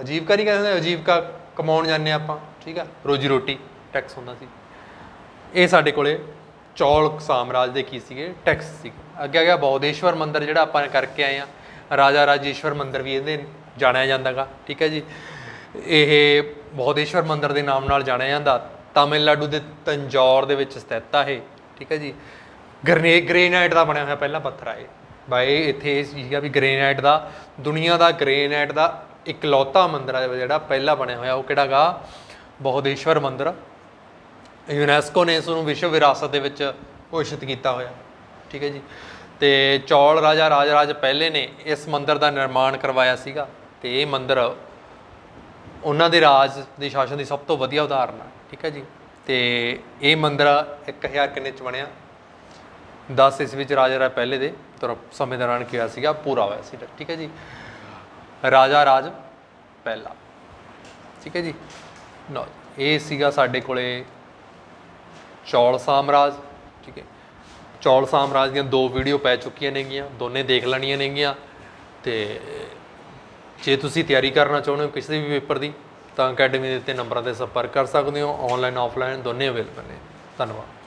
ਅਜੀਵਕਾ ਨਹੀਂ ਕਹਿੰਦੇ, ਅਜੀਵਕਾ ਕਮਾਉਣ ਜਾਂਦੇ ਆਪਾਂ। ਠੀਕ ਆ, ਰੋਜੀ ਰੋਟੀ। ਟੈਕਸ ਹੁੰਦਾ ਸੀ। ਇਹ ਸਾਡੇ ਕੋਲੇ ਚੌਲ ਸਾਮਰਾਜ ਦੇ ਕੀ ਸੀਗੇ? ਟੈਕਸ ਸੀ। ਅੱਗੇ ਆ ਗਿਆ ਬੌਧੇਸ਼ਵਰ ਮੰਦਿਰ ਜਿਹੜਾ ਆਪਾਂ ਕਰਕੇ ਆਏ ਆ। ਰਾਜਾ ਰਾਜੇਸ਼ਵਰ ਮੰਦਿਰ ਵੀ ਇਹਦੇ ਜਾਣਿਆ ਜਾਂਦਾਗਾ ਠੀਕ ਹੈ ਜੀ। ਇਹ ਬੌਧੇਸ਼ਵਰ ਮੰਦਿਰ ਦੇ ਨਾਮ ਨਾਲ ਜਾਣਿਆ ਜਾਂਦਾ। ਤਾਮਿਲਨਾਡੂ ਦੇ ਤੰਜੌਰ ਦੇ ਵਿੱਚ ਸਥਿਤ ਆ ਇਹ, ਠੀਕ ਹੈ ਜੀ। ਗ੍ਰਨੇ, ਗ੍ਰੇਨਾਈਟ ਦਾ ਬਣਿਆ ਹੋਇਆ ਪਹਿਲਾ ਪੱਥਰ ਆ ਇਹ। ਬਾਈ ਇੱਥੇ ਇਹ ਸੀਗਾ ਵੀ ਗ੍ਰੇਨਾਈਟ ਦਾ, ਦੁਨੀਆ ਦਾ ਗ੍ਰੇਨਾਈਟ ਦਾ ਇਕਲੌਤਾ ਮੰਦਿਰ ਆ ਜਿਹੜਾ ਪਹਿਲਾ ਬਣਿਆ ਹੋਇਆ। ਉਹ ਕਿਹੜਾਗਾ ਬੌਧੇਸ਼ਵਰ ਮੰਦਿਰ। ਯੂਨੈਸਕੋ ਨੇ ਇਸ ਨੂੰ ਵਿਸ਼ਵ ਵਿਰਾਸਤ ਦੇ ਵਿੱਚ ਘੋਸ਼ਿਤ ਕੀਤਾ ਹੋਇਆ। ਠੀਕ ਹੈ ਜੀ। ਤੇ ਚੌਲ ਰਾਜਾ ਰਾਜ ਰਾਜ ਪਹਿਲੇ ਨੇ ਇਸ ਮੰਦਿਰ ਦਾ ਨਿਰਮਾਣ ਕਰਵਾਇਆ ਸੀਗਾ ਤੇ ਇਹ ਮੰਦਿਰ ਉਹਨਾਂ ਦੇ ਰਾਜ ਦੇ ਸ਼ਾਸਨ ਦੀ ਸਭ ਤੋਂ ਵਧੀਆ ਉਦਾਹਰਨ ਹੈ ਠੀਕ ਹੈ ਜੀ। ਤੇ ਇਹ ਮੰਦਿਰ 1000 ਕਿੰਨੇ ਚ ਬਣਿਆ? 10 ਇਸ ਵਿੱਚ ਰਾਜਾ ਰਾਜ ਪਹਿਲੇ ਦੇ ਤੁਰ ਸਮੇਂ ਦੌਰਾਨ ਕਿਹਾ ਸੀਗਾ, ਪੂਰਾ ਹੋਇਆ ਸੀ। ਠੀਕ ਹੈ ਜੀ। ਰਾਜਾ ਰਾਜ ਪਹਿਲਾ। ਠੀਕ ਹੈ ਜੀ। ਲਓ ਇਹ ਸੀਗਾ ਸਾਡੇ ਕੋਲੇ ਚੌਲ ਸਾਮਰਾਜ, ਠੀਕ ਹੈ। ਚੌਲ ਸਾਮਰਾਜ ਦੀਆਂ ਦੋ ਵੀਡੀਓ ਪੈ ਚੁੱਕੀਆਂ ਨੇਗੀਆਂ, ਦੋਨੇ ਦੇਖ ਲੈਣੀਆਂ ਨੇਗੀਆਂ। ਤੇ ਜੇ ਤੁਸੀਂ ਤਿਆਰੀ ਕਰਨਾ ਚਾਹੁੰਦੇ ਹੋ ਕਿਸੇ ਵੀ ਪੇਪਰ ਦੀ, ਤਾਂ ਅਕੈਡਮੀ ਦੇ ਉੱਤੇ ਨੰਬਰਾਂ ਤੇ ਸੰਪਰਕ ਕਰ ਸਕਦੇ ਹੋ ਆਨਲਾਈਨ ਆਫਲਾਈਨ ਦੋਨੇ ਅਵੇਲੇਬਲ ਨੇ। ਧੰਨਵਾਦ।